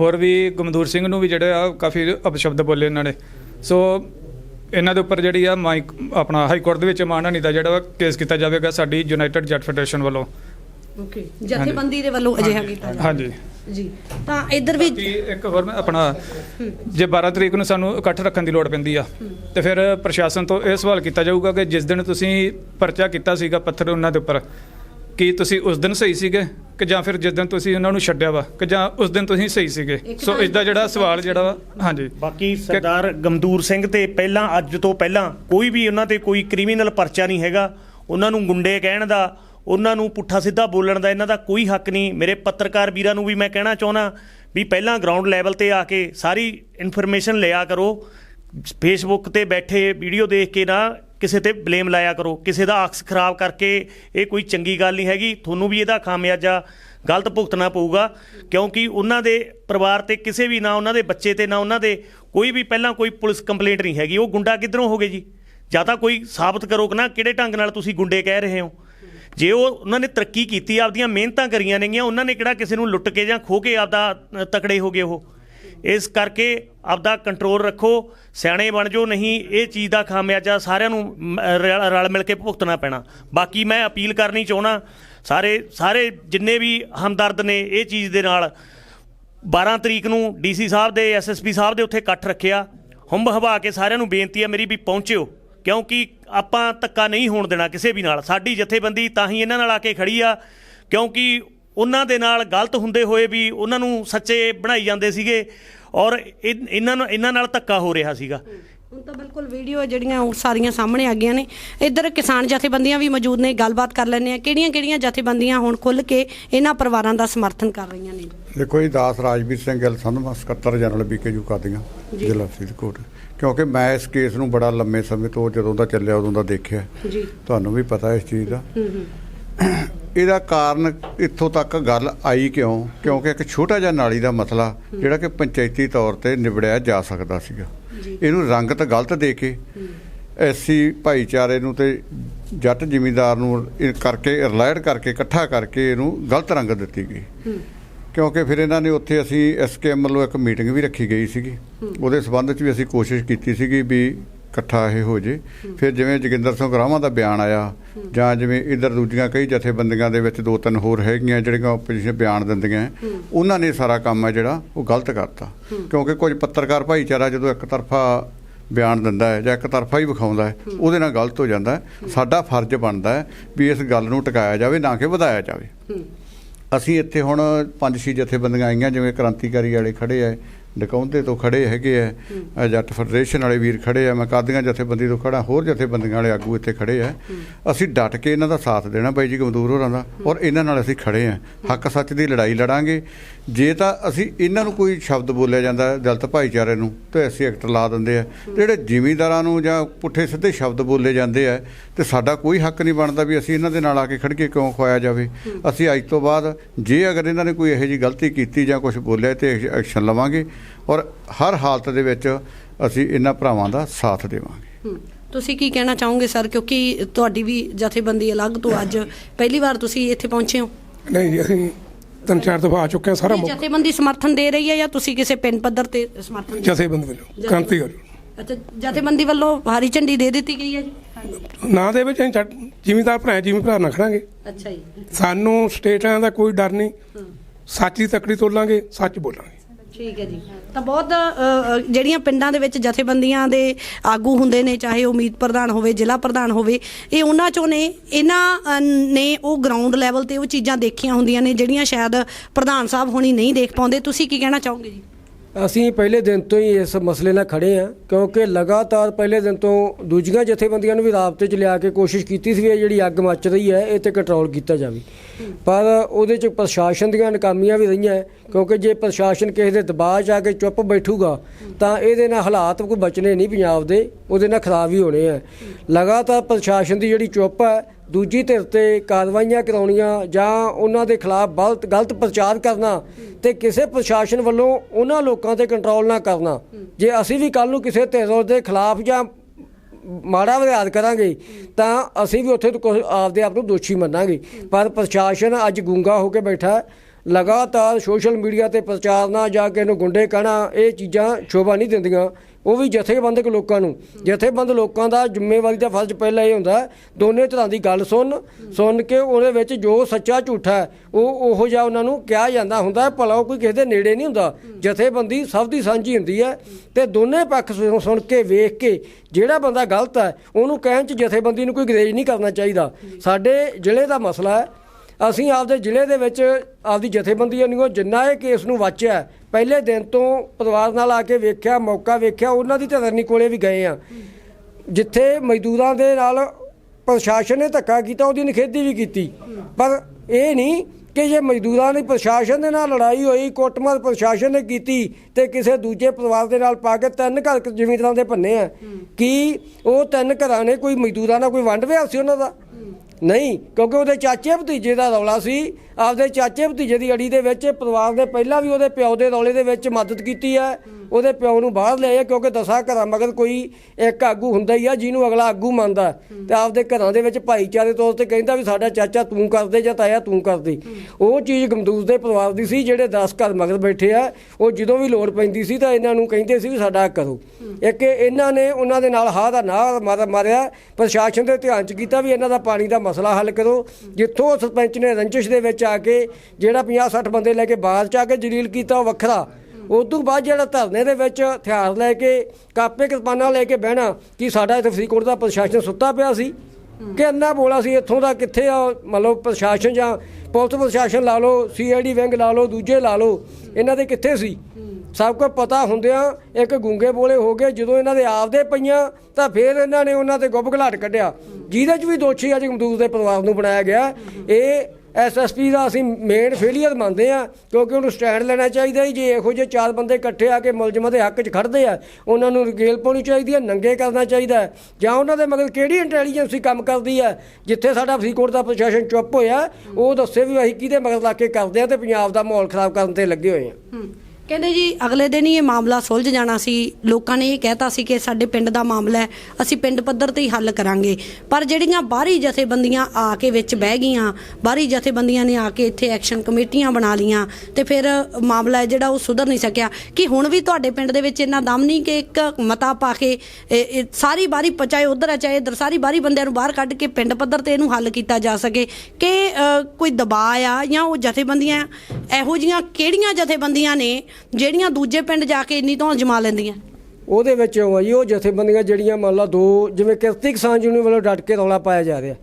ਹੋਰ ਵੀ ਗਮਦੂਰ ਸਿੰਘ ਨੂੰ ਵੀ ਜਿਹੜੇ ਆ ਕਾਫੀ ਅਪਸ਼ਬਦ ਬੋਲੇ ਇਹਨਾਂ ਨੇ। ਸੋ ਇਹਨਾਂ ਦੇ ਉੱਪਰ ਜਿਹੜੀ ਆ ਮਾਈਕ ਆਪਣਾ ਹਾਈ ਕੋਰਟ ਦੇ ਵਿੱਚ ਮਾਨਹਾਨੀ ਦਾ ਜਿਹੜਾ ਕੇਸ ਕੀਤਾ ਜਾਵੇਗਾ ਸਾਡੀ ਯੂਨਾਈਟਿਡ ਜੱਟ ਫੈਡਰੇਸ਼ਨ ਵੱਲੋਂ। ਓਕੇ। ਜਥੇਬੰਦੀ ਦੇ ਵੱਲੋਂ ਅਜਿਹਾ ਕੀਤਾ। ਹਾਂਜੀ। ਜੀ। ਤਾਂ ਇੱਧਰ ਵੀ ਇੱਕ ਹੋਰ ਮੈਂ ਆਪਣਾ ਜੇ 12 ਤਰੀਕ ਨੂੰ ਸਾਨੂੰ ਇਕੱਠ ਰੱਖਣ ਦੀ ਲੋੜ ਪੈਂਦੀ ਆ ਤੇ ਫਿਰ ਪ੍ਰਸ਼ਾਸਨ ਤੋਂ ਇਹ ਸਵਾਲ ਕੀਤਾ ਜਾਊਗਾ ਕਿ ਜਿਸ ਦਿਨ ਤੁਸੀਂ ਪਰਚਾ ਕੀਤਾ ਸੀਗਾ ਪੱਥਰ ਉਹਨਾਂ ਦੇ ਉੱਪਰ ਕੀ ਤੁਸੀਂ ਉਸ ਦਿਨ ਸਹੀ ਸੀਗੇ ਕਿ ਜਾਂ ਫਿਰ ਜਿਸ ਦਿਨ ਤੁਸੀਂ ਉਹਨਾਂ ਨੂੰ ਛੱਡਿਆ ਵਾ ਕਿ ਜਾਂ ਉਸ ਦਿਨ ਤੁਸੀਂ ਸਹੀ ਸੀਗੇ? ਸੋ ਇਸ ਦਾ ਜਿਹੜਾ ਸਵਾਲ ਜਿਹੜਾ ਵਾ ਹਾਂਜੀ। ਬਾਕੀ ਸਰਦਾਰ ਗਮਦੂਰ ਸਿੰਘ ਤੇ ਪਹਿਲਾਂ ਅੱਜ ਤੋਂ ਪਹਿਲਾਂ ਕੋਈ ਵੀ ਉਹਨਾਂ ਤੇ ਕੋਈ ਕ੍ਰਿਮੀਨਲ ਪਰਚਾ ਨਹੀਂ ਹੈਗਾ। ਉਹਨਾਂ ਨੂੰ ਗੁੰਡੇ ਕਹਿਣ ਦਾ ਉਹਨਾਂ ਨੂੰ ਪੁੱਠਾ ਸਿੱਧਾ ਬੋਲਣ ਦਾ ਇਹਨਾਂ ਦਾ ਕੋਈ ਹੱਕ ਨਹੀਂ। ਮੇਰੇ ਪੱਤਰਕਾਰ ਵੀਰਾਂ ਨੂੰ ਵੀ ਮੈਂ ਕਹਿਣਾ ਚਾਹੁੰਦਾ ਵੀ ਪਹਿਲਾਂ ਗਰਾਊਂਡ ਲੈਵਲ ਤੇ ਆ ਕੇ ਸਾਰੀ ਇਨਫੋਰਮੇਸ਼ਨ ਲਿਆ ਕਰੋ। ਫੇਸਬੁੱਕ ਤੇ ਬੈਠੇ ਵੀਡੀਓ ਦੇਖ ਕੇ ਨਾ ਕਿਸੇ ਤੇ ਬਲੇਮ ਲਾਇਆ ਕਰੋ, ਕਿਸੇ ਦਾ ਅਕਸ ਖਰਾਬ ਕਰਕੇ ਇਹ ਕੋਈ ਚੰਗੀ ਗੱਲ ਨਹੀਂ ਹੈਗੀ, ਤੁਹਾਨੂੰ ਵੀ ਇਹਦਾ ਖਾਮਿਆਜਾ ਗਲਤ ਭੁਗਤਣਾ ਪਊਗਾ, ਕਿਉਂਕਿ ਉਹਨਾਂ ਦੇ ਪਰਿਵਾਰ ਤੇ ਕਿਸੇ ਵੀ ਨਾ ਉਹਨਾਂ ਦੇ ਬੱਚੇ ਤੇ ਨਾ ਉਹਨਾਂ ਦੇ ਕੋਈ ਵੀ ਪਹਿਲਾਂ ਕੋਈ ਪੁਲਿਸ ਕੰਪਲੇਂਟ ਨਹੀਂ ਹੈਗੀ। ਉਹ ਗੁੰਡਾ ਕਿੱਧਰੋਂ ਹੋ ਗਏ ਜੀ? ਜਾਂ ਤਾਂ ਕੋਈ ਸਾਬਤ ਕਰੋ ਕਿ ਨਾ ਕਿਹੜੇ ਢੰਗ ਨਾਲ ਤੁਸੀਂ ਗੁੰਡੇ ਕਹਿ ਰਹੇ ਹੋ? ਜੇ ਉਹ ਉਹਨਾਂ ਨੇ ਤਰੱਕੀ ਕੀਤੀ, ਆਪਦੀਆਂ ਮਿਹਨਤਾਂ ਕਰੀਆਂ ਨੇਗੀਆਂ, ਉਹਨਾਂ ਨੇ ਕਿਹੜਾ ਕਿਸੇ ਨੂੰ ਲੁੱਟ ਕੇ ਜਾਂ ਖੋ ਕੇ ਆਪਦਾ ਤਕੜੇ ਹੋ ਗਏ ਉਹ? ਇਸ ਕਰਕੇ ਆਪਦਾ ਕੰਟਰੋਲ ਰੱਖੋ, ਸਿਆਣੇ ਬਣ ਜਾਓ, ਨਹੀਂ ਇਹ ਚੀਜ਼ ਦਾ ਖਾਮਿਆਜਾ ਸਾਰਿਆਂ ਨੂੰ ਰਲ ਮਿਲ ਕੇ ਭੁਗਤਣਾ ਪੈਣਾ। ਬਾਕੀ ਮੈਂ ਅਪੀਲ ਕਰਨੀ ਚਾਹੁੰਦਾ, ਸਾਰੇ ਸਾਰੇ ਜਿੰਨੇ ਵੀ ਹਮਦਰਦ ਨੇ ਇਹ ਚੀਜ਼ ਦੇ ਨਾਲ 12 ਤਰੀਕ ਨੂੰ ਡੀਸੀ ਸਾਹਿਬ ਦੇ ਐਸਐਸਪੀ ਸਾਹਿਬ ਦੇ ਉੱਥੇ ਇਕੱਠ ਰੱਖਿਆ। ਹੁੰਬ ਹਵਾ ਕੇ ਸਾਰਿਆਂ ਨੂੰ ਬੇਨਤੀ ਹੈ ਮੇਰੀ ਵੀ ਪਹੁੰਚਿਓ, ਕਿਉਂਕਿ ਆਪਾਂ ਧੱਕਾ ਨਹੀਂ ਹੋਣ ਦੇਣਾ ਕਿਸੇ ਵੀ ਨਾਲ। ਸਾਡੀ ਜਥੇਬੰਦੀ ਤਾਂ ਹੀ ਇਹਨਾਂ ਨਾਲ ਆ ਕੇ ਖੜੀ ਆ, ਕਿਉਂਕਿ ਉਹਨਾਂ ਦੇ ਨਾਲ ਗਲਤ ਹੁੰਦੇ ਹੋਏ ਵੀ ਉਹਨਾਂ ਨੂੰ ਸੱਚੇ ਬਣਾਈ ਜਾਂਦੇ ਸੀਗੇ ਔਰ ਇਹ- ਇਹਨਾਂ ਨੂੰ ਇਹਨਾਂ ਨਾਲ ਧੱਕਾ ਹੋ ਰਿਹਾ ਸੀਗਾ। ਹੁਣ ਤਾਂ ਬਿਲਕੁਲ ਵੀਡੀਓ ਜਿਹੜੀਆਂ ਉਹ ਸਾਰੀਆਂ ਸਾਹਮਣੇ ਆ ਗਈਆਂ ਨੇ। ਇੱਧਰ ਕਿਸਾਨ ਜਥੇਬੰਦੀਆਂ ਵੀ ਮੌਜੂਦ ਨੇ ਗੱਲਬਾਤ ਕਰ ਲੈਂਦੇ ਆ ਕਿਹੜੀਆਂ ਕਿਹੜੀਆਂ ਜਥੇਬੰਦੀਆਂ ਹੁਣ ਖੁੱਲ ਕੇ ਇਹਨਾਂ ਪਰਿਵਾਰਾਂ ਦਾ ਸਮਰਥਨ ਕਰ ਰਹੀਆਂ ਨੇ? ਦੇਖੋ ਜੀ ਦਾਸ ਰਾਜਵੀਰ ਸਿੰਘ ਗਿੱਲ ਸੰਧਵਾ ਸਕੱਤਰ ਜਨਰਲ ਬੀਕੇਯੂ ਕਾਦੀਆਂ ਜ਼ਿਲ੍ਹਾ ਫਰੀਦਕੋਟ। ਕਿਉਂਕਿ ਮੈਂ ਇਸ ਕੇਸ ਨੂੰ ਬੜਾ ਲੰਮੇ ਸਮੇਂ ਤੋਂ ਜਦੋਂ ਦਾ ਚੱਲਿਆ ਉਦੋਂ ਦਾ ਦੇਖਿਆ। ਜੀ। ਤੁਹਾਨੂੰ ਵੀ ਪਤਾ ਇਸ ਚੀਜ਼ ਦਾ। ਇਹਦਾ ਕਾਰਨ ਇੱਥੋਂ ਤੱਕ ਗੱਲ ਆਈ ਕਿਉਂ? ਕਿਉਂਕਿ ਇੱਕ ਛੋਟਾ ਜਿਹਾ ਨਾਲੀ ਦਾ ਮਸਲਾ ਜਿਹੜਾ ਕਿ ਪੰਚਾਇਤੀ ਤੌਰ ਤੇ ਨਿਬੜਿਆ ਜਾ ਸਕਦਾ ਸੀਗਾ। ਇਹਨੂੰ ਰੰਗਤ ਗਲਤ ਦੇ ਕੇ ਐਸੀ ਭਾਈਚਾਰੇ ਨੂੰ ਤੇ ਜੱਟ ਜ਼ਿਮੀਂਦਾਰ ਨੂੰ ਕਰਕੇ ਰਿਲਾਇਡ ਕਰਕੇ ਇਕੱਠਾ ਕਰਕੇ ਇਹਨੂੰ ਗਲਤ ਰੰਗਤ ਦਿੱਤੀ ਗਈ। ਕਿਉਂਕਿ ਫਿਰ ਇਹਨਾਂ ਨੇ ਉੱਥੇ ਅਸੀਂ ਐਸਕੇਐਮ ਵੱਲੋਂ ਇੱਕ ਮੀਟਿੰਗ ਵੀ ਰੱਖੀ ਗਈ ਸੀਗੀ। ਉਹਦੇ ਸਬੰਧ 'ਚ ਵੀ ਅਸੀਂ ਕੋਸ਼ਿਸ਼ ਕੀਤੀ ਸੀਗੀ ਵੀ ਇਕੱਠਾ ਇਹ ਹੋ ਜੇ। ਫਿਰ ਜਿਵੇਂ ਜੋਗਿੰਦਰ ਸਿੰਘ ਗਰਾਵਾਂ ਦਾ ਬਿਆਨ ਆਇਆ, ਜਾਂ ਜਿਵੇਂ ਇਧਰ ਦੂਜੀਆਂ ਕਈ ਜਥੇਬੰਦੀਆਂ ਦੇ ਵਿੱਚ ਦੋ ਤਿੰਨ ਹੋਰ ਹੈਗੀਆਂ ਜਿਹੜੀਆਂ ਆਪੋਜੀਸ਼ਨ ਬਿਆਨ ਦਿੰਦੀਆਂ, ਉਹਨਾਂ ਨੇ ਸਾਰਾ ਕੰਮ ਹੈ ਜਿਹੜਾ ਉਹ ਗਲਤ ਕਰਤਾ। ਕਿਉਂਕਿ ਕੁਝ ਪੱਤਰਕਾਰ ਭਾਈਚਾਰਾ ਜਦੋਂ ਇੱਕ ਤਰਫਾ ਬਿਆਨ ਦਿੰਦਾ ਹੈ ਜਾਂ ਇੱਕ ਤਰਫਾ ਹੀ ਵਿਖਾਉਂਦਾ ਹੈ, ਉਹਦੇ ਨਾਲ ਗਲਤ ਹੋ ਜਾਂਦਾ ਹੈ। ਸਾਡਾ ਫਰਜ਼ ਬਣਦਾ ਹੈ ਵੀ ਇਸ ਗੱਲ ਨੂੰ ਟਿਕਾਇਆ ਜਾਵੇ, ਨਾ ਕਿ ਵਧਾਇਆ ਜਾਵੇ। ਅਸੀਂ ਇੱਥੇ ਹੁਣ ਪੰਜ ਛੇ ਜਥੇਬੰਦੀਆਂ ਆਈਆਂ, ਜਿਵੇਂ ਕ੍ਰਾਂਤੀਕਾਰੀ ਵਾਲੇ ਖੜੇ ਆ ਡਕਾਉਂਦੇ ਤੋਂ ਖੜੇ ਹੈਗੇ ਆ। ਜੱਟ ਫੈਡਰੇਸ਼ਨ ਵਾਲੇ ਵੀਰ ਖੜੇ ਆ। ਮੈਂ ਕਾਦੀਆਂ ਜਥੇਬੰਦੀ ਤੋਂ ਖੜਾ ਹੋਰ ਜਥੇਬੰਦੀਆਂ ਵਾਲੇ ਆਗੂ ਇੱਥੇ ਖੜੇ ਆ। ਅਸੀਂ ਡਟ ਕੇ ਇਹਨਾਂ ਦਾ ਸਾਥ ਦੇਣਾ ਬਾਈ ਜੀ ਗਮਦੂਰ ਹੋਰਾਂ ਦਾ ਔਰ ਇਹਨਾਂ ਨਾਲ ਅਸੀਂ ਖੜੇ ਆ। ਹੱਕ ਸੱਚ ਦੀ ਲੜਾਈ ਲੜਾਂਗੇ। ਜੇ ਤਾਂ ਅਸੀਂ ਇਹਨਾਂ ਨੂੰ ਕੋਈ ਸ਼ਬਦ ਬੋਲਿਆ ਜਾਂਦਾ ਦਲਿਤ ਭਾਈਚਾਰੇ ਨੂੰ ਤੇ ਅਸੀਂ ਐਕਟ ਲਾ ਦਿੰਦੇ ਆ। ਜਿਹੜੇ ਜ਼ਿਮੀਂਦਾਰਾਂ ਨੂੰ ਜਾਂ ਪੁੱਠੇ ਸਿੱਧੇ ਸ਼ਬਦ ਬੋਲੇ ਜਾਂਦੇ ਆ ਤੇ ਸਾਡਾ ਕੋਈ ਹੱਕ ਨਹੀਂ ਬਣਦਾ ਵੀ ਅਸੀਂ ਇਹਨਾਂ ਦੇ ਨਾਲ ਆ ਕੇ ਖੜ ਕੇ ਕਿਉਂ ਖਵਾਇਆ ਜਾਵੇ। ਅਸੀਂ ਅੱਜ ਤੋਂ ਬਾਅਦ ਜੇ ਅਗਰ ਇਹਨਾਂ ਨੇ ਕੋਈ ਇਹੋ ਜਿਹੀ ਗਲਤੀ ਕੀਤੀ ਜਾਂ ਕੁਝ ਬੋਲਿਆ ਤੇ ਐਕਸ਼ਨ ਲਵਾਂਗੇ ਔਰ ਹਰ ਹਾਲਤ ਦੇ ਵਿੱਚ ਅਸੀਂ ਇਹਨਾਂ ਭਰਾਵਾਂ ਦਾ ਸਾਥ ਦੇਵਾਂਗੇ। ਤੁਸੀਂ ਕੀ ਕਹਿਣਾ ਚਾਹੋਗੇ ਸਰ? ਕਿਉਂਕਿ ਤੁਹਾਡੀ ਵੀ ਜਥੇਬੰਦੀ ਅਲੱਗ ਤੋਂ ਅੱਜ ਪਹਿਲੀ ਵਾਰ ਤੁਸੀਂ ਇੱਥੇ ਪਹੁੰਚੇ ਹੋ। ਨਹੀਂ ਜੀ ਅਸੀਂ ਤਿੰਨ ਚਾਰ ਦਫਾ ਆ ਚੁੱਕੇ ਹਾਂ ਸਾਰਾ ਜਥੇਬੰਦੀ ਸਮਰਥਨ ਦੇ ਰਹੀ ਹੈ ਜਾਂ ਤੁਸੀਂ ਕਿਸੇ ਪਿੰਡ ਪੱਧਰ ਤੇ ਸਮਰਥਨ ਦੇ- ਜਥੇਬੰਦ ਵੱਲੋਂ ਕ੍ਰਾਂਤੀ ਵੱਲੋਂ। ਅੱਛਾ ਜਥੇਬੰਦੀ ਵੱਲੋਂ ਹਰੀ ਝੰਡੀ ਦੇ ਦਿੱਤੀ ਗਈ ਹੈ ਜੀ? ਨਾਂ ਦੇ ਵਿੱਚ ਅਸੀਂ ਜ਼ਿਮੀਂਦਾਰ ਭਰਾ ਜਿਮੀ ਭਰਾ ਨਾ ਖੜਾਂਗੇ। ਅੱਛਾ ਜੀ। ਸਾਨੂੰ ਸਟੇਟਾਂ ਦਾ ਕੋਈ ਡਰ ਨਹੀਂ। ਸੱਚ ਦੀ ਤਕੜੀ ਤੋਲਾਂਗੇ ਸੱਚ ਬੋਲਾਂਗੇ। ਠੀਕ ਹੈ ਜੀ। ਤਾਂ ਬਹੁਤ ਅ, ਅ, ਜਿਹੜੀਆਂ ਪਿੰਡਾਂ ਦੇ ਵਿੱਚ ਜਥੇਬੰਦੀਆਂ ਦੇ ਆਗੂ ਹੁੰਦੇ ਨੇ ਚਾਹੇ ਉਹ ਮੀਤ ਪ੍ਰਧਾਨ ਹੋਵੇ ਜ਼ਿਲ੍ਹਾ ਪ੍ਰਧਾਨ ਹੋਵੇ ਇਹ ਉਹਨਾਂ ਚੋਂ ਨੇ ਇਹਨਾਂ ਅ, ਨੇ ਉਹ ਗਰਾਊਂਡ ਲੈਵਲ ਤੇ ਉਹ ਚੀਜ਼ਾਂ ਦੇਖੀਆਂ ਹੁੰਦੀਆਂ ਨੇ ਜਿਹੜੀਆਂ ਸ਼ਾਇਦ ਪ੍ਰਧਾਨ ਸਾਹਿਬ ਹੋਣੀ ਨਹੀਂ ਦੇਖ ਪਾਉਂਦੇ। ਤੁਸੀਂ ਕੀ ਕਹਿਣਾ ਚਾਹੋਗੇ ਜੀ? ਅਸੀਂ ਪਹਿਲੇ ਦਿਨ ਤੋਂ ਹੀ ਇਸ ਮਸਲੇ ਨਾਲ ਖੜੇ ਆ ਕਿਉਂਕਿ ਲਗਾਤਾਰ ਪਹਿਲੇ ਦਿਨ ਤੋਂ ਦੂਜੀਆਂ ਜਥੇਬੰਦੀਆਂ ਨੂੰ ਵੀ ਰਾਬਤੇ 'ਚ ਲਿਆ ਕੇ ਕੋਸ਼ਿਸ਼ ਕੀਤੀ ਸੀ ਵੀ ਇਹ ਜਿਹੜੀ ਅੱਗ ਮੱਚ ਰਹੀ ਹੈ, ਇਹ ਤੇ ਕੰਟਰੋਲ ਕੀਤਾ ਜਾਵੇ। ਪਰ ਉਹਦੇ 'ਚ ਪ੍ਰਸ਼ਾਸਨ ਦੀਆਂ ਨਕਾਮੀਆਂ ਵੀ ਰਹੀਆਂ, ਕਿਉਂਕਿ ਜੇ ਪ੍ਰਸ਼ਾਸਨ ਕਿਸੇ ਦੇ ਦਬਾਅ 'ਚ ਆ ਕੇ ਚੁੱਪ ਬੈਠੂਗਾ, ਤਾਂ ਇਹਦੇ ਨਾਲ ਹਾਲਾਤ ਕੋਈ ਬਚਣੇ ਨਹੀਂ ਪੰਜਾਬ ਦੇ, ਉਹਦੇ ਨਾਲ ਖਰਾਬ ਹੀ ਹੋਣੇ ਆ। ਲਗਾਤਾਰ ਪ੍ਰਸ਼ਾਸਨ ਦੀ ਜਿਹੜੀ ਚੁੱਪ ਹੈ ਦੂਜੀ ਧਿਰ ਤੇ ਕਾਰਵਾਈਆਂ ਕਰਾਉਣੀਆਂ ਜਾਂ ਉਹਨਾਂ ਦੇ ਖਿਲਾਫ ਗਲਤ ਗਲਤ ਪ੍ਰਚਾਰ ਕਰਨਾ ਤੇ ਕਿਸੇ ਪ੍ਰਸ਼ਾਸਨ ਵੱਲੋਂ ਉਹਨਾਂ ਲੋਕਾਂ ਤੇ ਕੰਟਰੋਲ ਨਾ ਕਰਨਾ। ਜੇ ਅਸੀਂ ਵੀ ਕੱਲ ਨੂੰ ਕਿਸੇ ਧਿਰ ਦੇ ਖਿਲਾਫ ਜਾਂ ਮਾੜਾ ਵਿਹਾਰ ਕਰਾਂਗੇ, ਤਾਂ ਅਸੀਂ ਵੀ ਉੱਥੇ ਆਪਦੇ ਆਪ ਨੂੰ ਦੋਸ਼ੀ ਮੰਨਾਂਗੇ। ਪਰ ਪ੍ਰਸ਼ਾਸਨ ਅੱਜ ਗੂੰਗਾ ਹੋ ਕੇ ਬੈਠਾ ਲਗਾਤਾਰ ਸੋਸ਼ਲ ਮੀਡੀਆ ਤੇ ਪ੍ਰਚਾਰ ਨਾ ਜਾ ਕੇ ਇਹਨੂੰ ਗੁੰਡੇ ਕਹਿਣਾ, ਇਹ ਚੀਜ਼ਾਂ ਸ਼ੋਭਾ ਨਹੀਂ ਦਿੰਦੀਆਂ। ਉਹ ਵੀ ਜਥੇਬੰਦਕ ਲੋਕਾਂ ਨੂੰ। ਜਥੇਬੰਦ ਲੋਕਾਂ ਦਾ ਜ਼ਿੰਮੇਵਾਰੀ ਦਾ ਫਰਜ਼ ਪਹਿਲਾਂ ਇਹ ਹੁੰਦਾ, ਦੋਨੇ ਤਰ੍ਹਾਂ ਦੀ ਗੱਲ ਸੁਣ ਸੁਣ ਕੇ ਉਹਦੇ ਵਿੱਚ ਜੋ ਸੱਚਾ ਝੂਠਾ ਉਹ ਉਹੋ ਜਿਹਾ ਉਹਨਾਂ ਨੂੰ ਕਿਹਾ ਜਾਂਦਾ ਹੁੰਦਾ ਭਲਾ ਉਹ ਕੋਈ ਕਿਸੇ ਦੇ ਨੇੜੇ ਨਹੀਂ ਹੁੰਦਾ। ਜਥੇਬੰਦੀ ਸਭ ਦੀ ਸਾਂਝੀ ਹੁੰਦੀ ਹੈ ਤੇ ਦੋਨੇ ਪੱਖ ਸੁਣ ਸੁਣ ਕੇ, ਵੇਖ ਕੇ ਜਿਹੜਾ ਬੰਦਾ ਗਲਤ ਹੈ, ਉਹਨੂੰ ਕਹਿਣ ਚ ਜਥੇਬੰਦੀ ਨੂੰ ਕੋਈ ਗਰੇਜ ਨਹੀਂ ਕਰਨਾ ਚਾਹੀਦਾ। ਸਾਡੇ ਜ਼ਿਲ੍ਹੇ ਦਾ ਮਸਲਾ ਹੈ ਅਸੀਂ ਆਪਦੇ ਜ਼ਿਲ੍ਹੇ ਦੇ ਵਿੱਚ ਆਪਦੀ ਜਥੇਬੰਦੀਆਂ ਨੂੰ ਜਿੰਨਾ ਇਹ ਕੇਸ ਨੂੰ ਵਾਚਿਆ, ਪਹਿਲੇ ਦਿਨ ਤੋਂ ਪਰਿਵਾਰ ਨਾਲ ਆ ਕੇ ਵੇਖਿਆ, ਮੌਕਾ ਵੇਖਿਆ, ਉਹਨਾਂ ਦੀ ਧਰਨੀ ਕੋਲੇ ਵੀ ਗਏ ਆ। ਜਿੱਥੇ ਮਜ਼ਦੂਰਾਂ ਦੇ ਨਾਲ ਪ੍ਰਸ਼ਾਸਨ ਨੇ ਧੱਕਾ ਕੀਤਾ, ਉਹਦੀ ਨਿਖੇਧੀ ਵੀ ਕੀਤੀ। ਪਰ ਇਹ ਨਹੀਂ ਕਿ ਜੇ ਮਜ਼ਦੂਰਾਂ ਦੀ ਪ੍ਰਸ਼ਾਸਨ ਦੇ ਨਾਲ ਲੜਾਈ ਹੋਈ, ਕੁੱਟਮਾਰ ਪ੍ਰਸ਼ਾਸਨ ਨੇ ਕੀਤੀ ਤੇ ਕਿਸੇ ਦੂਜੇ ਪਰਿਵਾਰ ਦੇ ਨਾਲ ਪਾ ਕੇ ਤਿੰਨ ਘਰ ਜ਼ਿਮੀਂਦਾਰਾਂ ਦੇ ਭੰਨੇ ਆ, ਕੀ ਉਹ ਤਿੰਨ ਘਰਾਂ ਨੇ ਕੋਈ ਮਜ਼ਦੂਰਾਂ ਨਾਲ ਕੋਈ ਵੰਡ ਵਿਆਹ ਸੀ ਉਹਨਾਂ ਦਾ? ਨਹੀਂ, ਕਿਉਂਕਿ ਉਹਦੇ ਚਾਚੇ ਭਤੀਜੇ ਦਾ ਰੌਲਾ ਸੀ। ਆਪਦੇ ਚਾਚੇ ਭਤੀਜੇ ਦੀ ਅੜੀ ਦੇ ਵਿੱਚ ਪਰਿਵਾਰ ਨੇ ਪਹਿਲਾਂ ਵੀ ਉਹਦੇ ਪਿਓ ਦੇ ਰੌਲੇ ਦੇ ਵਿੱਚ ਮਦਦ ਕੀਤੀ ਹੈ। ਉਹਦੇ ਪਿਓ ਨੂੰ ਬਾਹਰ ਲਿਆਏ ਕਿਉਂਕਿ ਦਸਾਂ ਘਰਾਂ ਮਗਰ ਕੋਈ ਇੱਕ ਆਗੂ ਹੁੰਦਾ ਹੀ ਆ, ਜਿਹਨੂੰ ਅਗਲਾ ਆਗੂ ਮੰਨਦਾ। ਹੈ। ਤੇ ਆਪਦੇ ਘਰਾਂ ਦੇ ਵਿੱਚ ਭਾਈਚਾਰੇ ਤੌਰ ਤੇ ਕਹਿੰਦਾ ਵੀ ਸਾਡਾ ਚਾਚਾ ਤੂੰ ਕਰਦੇ ਜਾਂ ਤਾਇਆ ਤੂੰ ਕਰਦੇ। ਉਹ ਚੀਜ਼ ਗਮਦੂਸ ਦੇ ਪਰਿਵਾਰ ਦੀ ਸੀ, ਜਿਹੜੇ 10 ਘਰ ਮਗਰ ਬੈਠੇ ਆ, ਉਹ ਜਦੋਂ ਵੀ ਲੋੜ ਪੈਂਦੀ ਸੀ ਤਾਂ ਇਹਨਾਂ ਨੂੰ ਕਹਿੰਦੇ ਸੀ ਵੀ ਸਾਡਾ ਆਹ ਕਰੋ। ਇੱਕ ਇਹਨਾਂ ਨੇ ਉਹਨਾਂ ਦੇ ਨਾਲ ਹਾਂ ਦਾ ਨਾ ਮਾਰ- ਮਾਰਿਆ, ਪ੍ਰਸ਼ਾਸਨ ਦੇ ਧਿਆਨ ਚ ਕੀਤਾ ਵੀ ਇਹਨਾਂ ਦਾ ਪਾਣੀ ਦਾ ਮਸਲਾ ਹੱਲ ਕਰੋ। ਜਿੱਥੋਂ ਸਰਪੰਚ ਨੇ ਰੰਜਿਸ਼ ਦੇ ਵਿੱਚ ਆ ਕੇ ਜਿਹੜਾ 50 60 ਬੰਦੇ ਲੈ ਕੇ ਬਾਹਰ ਚ ਆ ਕੇ ਜਲੀਲ ਕੀਤਾ ਉਹ ਵੱਖਰਾ। ਉਸ ਤੋਂ ਬਾਅਦ ਜਿਹੜਾ ਧਰਨੇ ਦੇ ਵਿੱਚ ਹਥਿਆਰ ਲੈ ਕੇ ਕਾਪੇ ਕਿਰਪਾਨਾਂ ਲੈ ਕੇ ਬਹਿਣਾ, ਕਿ ਸਾਡਾ ਇੱਥੇ ਫਰੀਦਕੋਟ ਦਾ ਪ੍ਰਸ਼ਾਸਨ ਸੁੱਤਾ ਪਿਆ ਸੀ? ਕਿ ਇੰਨਾ ਬੋਲਾ ਸੀ, ਇੱਥੋਂ ਦਾ ਕਿੱਥੇ ਆ, ਮਤਲਬ ਪ੍ਰਸ਼ਾਸਨ ਜਾਂ ਪੁਲਿਸ ਪ੍ਰਸ਼ਾਸਨ ਲਾ ਲਓ, ਸੀਆਈਡੀ ਵਿੰਗ ਲਾ ਲਓ, ਦੂਜੇ ਲਾ ਲਓ, ਇਹਨਾਂ ਦੇ ਕਿੱਥੇ ਸੀ? ਸਭ ਕੁਝ ਪਤਾ ਹੁੰਦਿਆਂ ਇੱਕ ਗੁੰਗੇ ਬੋਲੇ ਹੋ ਗਏ, ਜਦੋਂ ਇਹਨਾਂ ਦੇ ਆਪਦੇ ਪਈਆਂ, ਤਾਂ ਫਿਰ ਇਹਨਾਂ ਨੇ ਉਹਨਾਂ ਤੇ ਗੁੱਬ ਘਲਾਟ ਕੱਢਿਆ। ਜਿਹਦੇ 'ਚ ਵੀ ਦੋਸ਼ੀ ਅੱਜ ਗਮਦੂਰ ਦੇ ਪਰਿਵਾਰ ਨੂੰ ਬਣਾਇਆ ਗਿਆ। ਇਹ ਐਸਐਸਪੀ ਦਾ ਅਸੀਂ ਮੇਨ ਫੇਲੀਅਰ ਮੰਨਦੇ ਆ ਕਿਉਂਕਿ ਉਹਨੂੰ ਸਟੈਂਡ ਲੈਣਾ ਚਾਹੀਦਾ ਹੈ ਜੇ ਇਹੋ ਜਿਹੇ ਚਾਰ ਬੰਦੇ ਇਕੱਠੇ ਆ ਕੇ ਮੁਲਜ਼ਮਾਂ ਦੇ ਹੱਕ 'ਚ ਖੜਦੇ ਆ, ਉਹਨਾਂ ਨੂੰ ਰਿਗੇਲ ਪਾਉਣੀ ਚਾਹੀਦੀ ਹੈ, ਨੰਗੇ ਕਰਨਾ ਚਾਹੀਦਾ ਜਾਂ ਉਹਨਾਂ ਦੇ ਮਗਰ ਕਿਹੜੀ ਇੰਟੈਲੀਜੈਂਸੀ ਕੰਮ ਕਰਦੀ ਹੈ? ਜਿੱਥੇ ਸਾਡਾ ਫਰੀਦਕੋਟ ਦਾ ਪ੍ਰਸ਼ਾਸਨ ਚੁੱਪ ਹੋਇਆ, ਉਹ ਦੱਸੇ ਵੀ ਅਸੀਂ ਕਿਹਦੇ ਮਗਰ ਲਾ ਕੇ ਕਰਦੇ ਆ ਤੇ ਪੰਜਾਬ ਦਾ ਮਾਹੌਲ ਖਰਾਬ ਕਰਨ ਤੇ ਲੱਗੇ ਹੋਏ ਆ। ਕਹਿੰਦੇ ਜੀ, ਅਗਲੇ ਦਿਨ ਹੀ ਇਹ ਮਾਮਲਾ ਸੁਲਝ ਜਾਣਾ ਸੀ। ਲੋਕਾਂ ਨੇ ਇਹ ਕਹਿਤਾ ਸੀ ਕਿ ਸਾਡੇ ਪਿੰਡ ਦਾ ਮਾਮਲਾ ਹੈ, ਅਸੀਂ ਪਿੰਡ ਪੱਧਰ ਤੇ ਹੀ ਹੱਲ ਕਰਾਂਗੇ। ਪਰ ਜਿਹੜੀਆਂ ਬਾਹਰੀ ਜਥੇਬੰਦੀਆਂ ਆ ਕੇ ਵਿੱਚ ਬਹਿ ਗਈਆਂ, ਬਾਹਰੀ ਜਥੇਬੰਦੀਆਂ ਨੇ ਆ ਕੇ ਇੱਥੇ ਐਕਸ਼ਨ ਕਮੇਟੀਆਂ ਬਣਾ ਲੀਆਂ ਤੇ ਫਿਰ ਮਾਮਲਾ ਹੈ ਜਿਹੜਾ ਉਹ ਸੁਧਰ ਨਹੀਂ ਸਕਿਆ। ਕਿ ਹੁਣ ਵੀ ਤੁਹਾਡੇ ਪਿੰਡ ਦੇ ਵਿੱਚ ਇੰਨਾ ਦਮ ਨਹੀਂ ਕਿ ਇੱਕ ਮਤਾ ਪਾ ਕੇ, ਇਹ- ਇਹ ਸਾਰੀ ਬਾਰੀ ਪਚਾਏ ਉਧਰ ਆ ਚਾਹੇ ਇੱਧਰ, ਸਾਰੀ ਬਾਹਰੀ ਬੰਦਿਆਂ ਨੂੰ ਬਾਹਰ ਕੱਢ ਕੇ ਪਿੰਡ ਪੱਧਰ ਤੇ ਇਹਨੂੰ ਹੱਲ ਕੀਤਾ ਜਾ ਸਕੇ? ਕਿ ਕੋਈ ਦਬਾਅ ਆ ਜਾਂ ਉਹ ਜਥੇਬੰਦੀਆਂ ਇਹੋ ਜੀਆਂ ਕਿਹੜੀਆਂ ਜਥੇਬੰਦੀਆਂ ਨੇ ਜਿਹੜੀਆਂ ਦੂਜੇ ਪਿੰਡ ਜਾ ਕੇ ਇੰਨੀ ਤੋਂ ਜਮਾ ਲੈਂਦੀਆਂ? ਉਹਦੇ ਵਿੱਚ ਉਹ ਆ ਜੀ ਉਹ ਜਥੇਬੰਦੀਆਂ ਜਿਹੜੀਆਂ ਮੰਨ ਲਾ ਦੋ ਜਿਵੇਂ ਕਿਰਤੀ ਕਿਸਾਨ ਯੂਨੀਅਨ ਵੱਲੋਂ ਡਟ ਕੇ ਰੌਲਾ ਪਾਇਆ ਜਾ ਰਿਹਾ।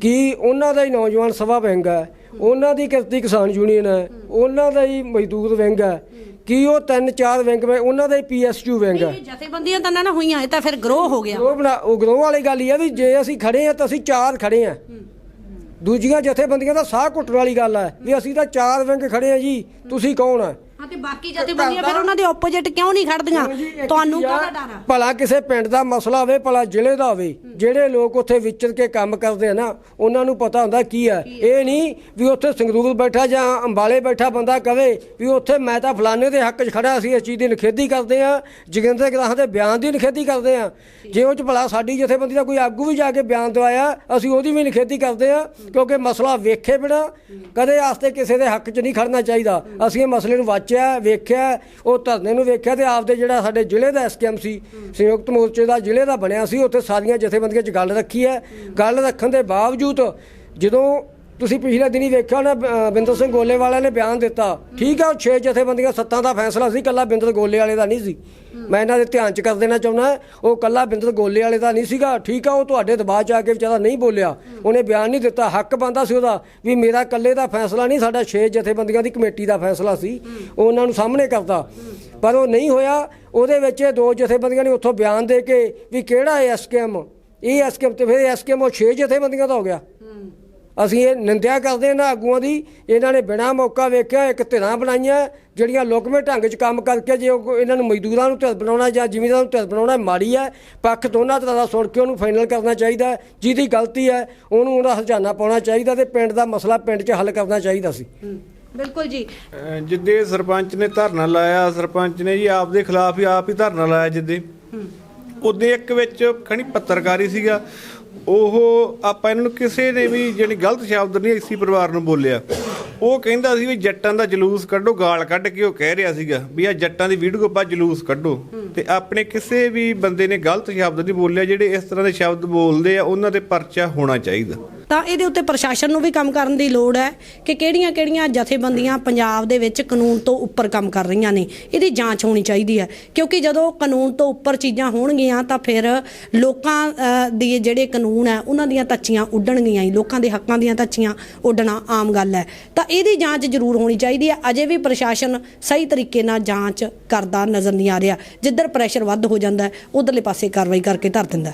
ਕਿ ਉਹਨਾਂ ਦਾ ਹੀ ਨੌਜਵਾਨ ਸਭਾ ਵਿੰਗ ਹੈ? ਉਹਨਾਂ ਦੀ ਕਿਰਤੀ ਕਿਸਾਨ ਯੂਨੀਅਨ ਹੈ। ਉਹਨਾਂ ਦਾ ਹੀ ਮਜ਼ਦੂਰ ਵਿੰਗ ਹੈ। ਕਿ ਉਹ ਤਿੰਨ ਚਾਰ ਵਿੰਗ ਵੇ ਉਹਨਾਂ ਦਾ ਹੀ ਪੀਐਸਯੂ ਵਿੰਗ ਹੈ? ਜਥੇਬੰਦੀਆਂ ਤਾਂ ਨਾ ਨਾ ਹੋਈਆਂ ਇਹ ਤਾਂ ਫਿਰ ਗਰੋਹ ਹੋ ਗਿਆ। ਉਹ ਬਣਾ ਉਹ ਗਰੋਹ ਵਾਲੀ ਗੱਲ ਹੀ ਆ ਵੀ ਜੇ ਅਸੀਂ ਖੜੇ ਆ ਤਾਂ ਅਸੀਂ ਚਾਰ ਖੜੇ ਆ। ਦੂਜੀਆਂ ਜਥੇਬੰਦੀਆਂ ਦਾ ਸਾਹ ਘੁੱਟਣ ਵਾਲੀ ਗੱਲ ਹੈ ਵੀ ਅਸੀਂ ਤਾਂ ਚਾਰ ਵਿੰਗ ਖੜੇ ਆ ਜੀ, ਤੁਸੀਂ ਕੌਣ ਆ? ਹਾਂ ਤੇ ਬਾਕੀ ਜਥੇਬੰਦੀਆਂ ਫਿਰ ਉਹਨਾਂ ਦੇ ਆਪੋਜੀਟ ਕਿਉਂ ਨਹੀਂ ਖੜਦੀਆਂ? ਤੁਹਾਨੂੰ ਕਾਹਦਾ ਡਰ? ਆ ਭਲਾ ਕਿਸੇ ਪਿੰਡ ਦਾ ਮਸਲਾ ਹੋਵੇ ਭਲਾ ਜ਼ਿਲ੍ਹੇ ਦਾ ਹੋਵੇ ਜਿਹੜੇ ਲੋਕ ਉੱਥੇ ਵਿਚਰ ਕੇ ਕੰਮ ਕਰਦੇ ਆ ਨਾ ਉਹਨਾਂ ਨੂੰ ਪਤਾ ਹੁੰਦਾ ਕੀ ਹੈ। ਇਹ ਨਹੀਂ ਵੀ ਉੱਥੇ ਸੰਗਰੂਰ ਬੈਠਾ ਜਾਂ ਅੰਬਾਲੇ ਬੈਠਾ ਬੰਦਾ ਕਵੇ ਵੀ ਉੱਥੇ ਮੈਂ ਤਾਂ ਫਲਾਣੇ ਦੇ ਹੱਕ 'ਚ ਖੜਾ ਸੀ ਇਸ ਚੀਜ਼ ਦੀ ਨਿਖੇਧੀ ਕਰਦੇ ਆ ਜਗਿੰਦਰ ਗ੍ਰਾਹ ਦੇ ਬਿਆਨ ਦੀ ਨਿਖੇਧੀ ਕਰਦੇ ਆ। ਜੇ ਉਹ 'ਚ ਭਲਾ ਸਾਡੀ ਜਥੇਬੰਦੀ ਦਾ ਕੋਈ ਆਗੂ ਵੀ ਜਾ ਕੇ ਬਿਆਨ ਦਵਾਇਆ ਅਸੀਂ ਉਹਦੀ ਵੀ ਨਿਖੇਧੀ ਕਰਦੇ ਆ ਕਿਉਂਕਿ ਮਸਲਾ ਵੇਖੇ ਬਿਨਾ ਕਦੇ ਆਸਤੇ ਕਿਸੇ ਦੇ ਹੱਕ 'ਚ ਨਹੀਂ ਖੜਨਾ ਚਾਹੀਦਾ। ਅਸੀਂ ਇਹ ਮਸਲੇ ਨੂੰ ਵਾਚਿਆ ਵੇਖਿਆ, ਉਹ ਧਰਨੇ ਨੂੰ ਵੇਖਿਆ ਤੇ ਆਪਦੇ ਜਿਹੜਾ ਸਾਡੇ ਜ਼ਿਲ੍ਹੇ ਦਾ ਐਸਕੇਐਮ ਸੀ, ਸੰਯੁਕਤ ਮੋਰਚੇ ਦਾ ਜ਼ਿਲ੍ਹੇ ਦਾ ਬਣਿਆ ਸੀ, ਉੱਥੇ ਸਾਰੀਆਂ ਜਥੇਬੰਦੀਆਂ 'ਚ ਗੱਲ ਰੱਖੀ ਹੈ। ਗੱਲ ਰੱਖਣ ਦੇ ਬਾਵਜੂਦ ਜਦੋਂ ਤੁਸੀਂ ਪਿਛਲੇ ਦਿਨੀ ਵੇਖਿਆ ਹੋਣਾ ਅ, ਬਿੰਦਰ ਸਿੰਘ ਗੋਲੇ ਵਾਲਿਆਂ ਨੇ ਬਿਆਨ ਦਿੱਤਾ। ਠੀਕ ਹੈ ਉਹ 6 ਜਥੇਬੰਦੀਆਂ ਸੱਤਾਂ ਦਾ ਫੈਸਲਾ ਸੀ ਕੱਲਾ ਬਿੰਦਰ ਗੋਲੇ ਵਾਲੇ ਦਾ ਨਹੀਂ ਸੀ। ਮੈਂ ਇਹਨਾਂ ਦੇ ਧਿਆਨ 'ਚ ਕਰ ਦੇਣਾ ਚਾਹੁੰਦਾ ਉਹ ਕੱਲਾ ਬਿੰਦਰ ਗੋਲੇ ਵਾਲੇ ਦਾ ਨਹੀਂ ਸੀਗਾ। ਠੀਕ ਆ ਉਹ ਤੁਹਾਡੇ ਦਬਾਅ 'ਚ ਆ ਕੇ ਵਿਚਾਰਾ ਨਹੀਂ ਬੋਲਿਆ। ਉਹਨੇ ਬਿਆਨ ਨਹੀਂ ਦਿੱਤਾ ਹੱਕ ਬੰਦਾ ਸੀ ਉਹਦਾ ਵੀ ਮੇਰਾ ਇਕੱਲੇ ਦਾ ਫੈਸਲਾ ਨਹੀਂ ਸਾਡਾ 6 ਜਥੇਬੰਦੀਆਂ ਦੀ ਕਮੇਟੀ ਦਾ ਫੈਸਲਾ ਸੀ। ਉਹ ਉਹਨਾਂ ਨੂੰ ਸਾਹਮਣੇ ਕਰਦਾ। ਪਰ ਉਹ ਨਹੀਂ ਹੋਇਆ ਉਹਦੇ ਵਿੱਚ ਇਹ ਦੋ ਜਥੇਬੰਦੀਆਂ ਨੇ ਉੱਥੋਂ ਬਿਆਨ ਦੇ ਕੇ ਵੀ ਕਿਹੜਾ ਹੈ ਐਸਕੇਐਮ ਇਹ ਐਸਕੇਐਮ ਤੇ ਫਿਰ ਐਸਕੇਐਮ ਉਹ 6 ਜਥੇਬੰਦੀਆਂ ਦਾ ਹੋ ਗਿਆ। ਅਸੀਂ ਇਹ ਨਿੰਦਿਆ ਕਰਦੇ ਇਹਨਾਂ ਆਗੂਆਂ ਦੀ। ਇਹਨਾਂ ਨੇ ਬਿਨਾਂ ਮੌਕਾ ਵੇਖਿਆ ਇੱਕ ਧਿਰਾਂ ਬਣਾਈਆਂ ਜਿਹੜੀਆਂ ਲੋਕਮੇ ਢੰਗ 'ਚ ਕੰਮ ਕਰਕੇ ਜੇ ਉਹ ਇਹਨਾਂ ਨੂੰ ਮਜ਼ਦੂਰਾਂ ਨੂੰ ਧਿਰ ਬਣਾਉਣਾ ਜਾਂ ਜ਼ਿਮੀਂਦਾਰਾਂ ਨੂੰ ਧਿਰ ਬਣਾਉਣਾ ਮਾੜੀ ਹੈ ਪੱਖ ਦੋਨਾਂ ਤਰ੍ਹਾਂ ਦਾ ਸੁਣ ਕੇ ਉਹਨੂੰ ਫਾਈਨਲ ਕਰਨਾ ਚਾਹੀਦਾ। ਹੈ। ਜਿਹਦੀ ਗਲਤੀ ਹੈ ਉਹਨੂੰ ਉਹਦਾ ਹਰਜਾਨਾ ਪਾਉਣਾ ਚਾਹੀਦਾ ਤੇ ਪਿੰਡ ਦਾ ਮਸਲਾ ਪਿੰਡ 'ਚ ਹੱਲ ਕਰਨਾ ਚਾਹੀਦਾ ਸੀ। ਬਿਲਕੁਲ ਜੀ। ਅਹ ਜਿੱਦੇ ਸਰਪੰਚ ਨੇ ਧਰਨਾ ਲਾਇਆ ਸਰਪੰਚ ਨੇ ਜੀ ਆਪਦੇ ਖਿਲਾਫ ਹੀ ਆਪ ਹੀ ਧਰਨਾ ਲਾਇਆ ਜਿੱਦੇ। ਉਹਦੇ ਇੱਕ ਵਿੱਚ ਖਣੀ ਪੱਤਰਕਾਰੀ ਸੀਗਾ ਉਹ ਆਪਾਂ ਇਹਨਾਂ ਨੂੰ ਕਿਸੇ ਨੇ ਵੀ ਜਿਹੜੀ ਗਲਤ ਸ਼ਬਦ ਨਹੀਂ ਇਸੀ ਪਰਿਵਾਰ ਨੂੰ ਬੋਲਿਆ। ਉਹ ਕਹਿੰਦਾ ਸੀ ਵੀ ਜੱਟਾਂ ਦਾ ਜਲੂਸ ਕੱਢੋ, ਗਾਲ ਕੱਢ ਕੇ ਉਹ ਕਹਿ ਰਿਹਾ ਸੀਗਾ ਵੀ ਆ ਜੱਟਾਂ ਦੀ ਵੀਡੀਓ ਪਾ ਜਲੂਸ ਕੱਢੋ। ਤੇ ਆਪਣੇ ਕਿਸੇ ਵੀ ਬੰਦੇ ਨੇ ਗਲਤ ਸ਼ਬਦ ਨਹੀਂ ਬੋਲਿਆ, ਜਿਹੜੇ ਇਸ ਤਰ੍ਹਾਂ ਦੇ ਸ਼ਬਦ ਬੋਲਦੇ ਆ, ਉਹਨਾਂ ਤੇ ਪਰਚਾ ਹੋਣਾ ਚਾਹੀਦਾ। ਤਾਂ ਇਹਦੇ ਉੱਤੇ ਪ੍ਰਸ਼ਾਸਨ ਨੂੰ ਵੀ ਕੰਮ ਕਰਨ ਦੀ ਲੋੜ ਹੈ ਕਿ ਕਿਹੜੀਆਂ-ਕਿਹੜੀਆਂ ਜਥੇਬੰਦੀਆਂ ਪੰਜਾਬ ਦੇ ਵਿੱਚ ਕਾਨੂੰਨ ਤੋਂ ਉੱਪਰ ਕੰਮ ਕਰ ਰਹੀਆਂ ਨੇ। ਇਹਦੀ ਜਾਂਚ ਹੋਣੀ ਚਾਹੀਦੀ ਹੈ। ਕਿਉਂਕਿ ਜਦੋਂ ਕਾਨੂੰਨ ਤੋਂ ਉੱਪਰ ਚੀਜ਼ਾਂ ਹੋਣਗੀਆਂ ਤਾਂ ਫਿਰ ਲੋਕਾਂ ਅ, ਦੀ ਜਿਹੜੇ ਕਾਨੂੰਨ ਹੈ ਉਹਨਾਂ ਦੀਆਂ ਤੱਚੀਆਂ ਉੱਡਣਗੀਆਂ ਹੀ। ਲੋਕਾਂ ਦੇ ਹੱਕਾਂ ਦੀਆਂ ਤੱਚੀਆਂ ਉੱਡਣਾ ਆਮ ਗੱਲ ਹੈ। ਤਾਂ ਇਹਦੀ ਜਾਂਚ ਜ਼ਰੂਰ ਹੋਣੀ ਚਾਹੀਦੀ ਹੈ। ਅਜੇ ਵੀ ਪ੍ਰਸ਼ਾਸਨ ਸਹੀ ਤਰੀਕੇ ਨਾਲ ਜਾਂਚ ਕਰਦਾ ਨਜ਼ਰ ਨਹੀਂ ਆ ਰਿਹਾ। ਜਿੱਧਰ ਪ੍ਰੈਸ਼ਰ ਵੱਧ ਹੋ ਜਾਂਦਾ ਹੈ ਉਧਰਲੇ ਪਾਸੇ ਕਾਰਵਾਈ ਕਰਕੇ ਧਰ ਦਿੰਦਾ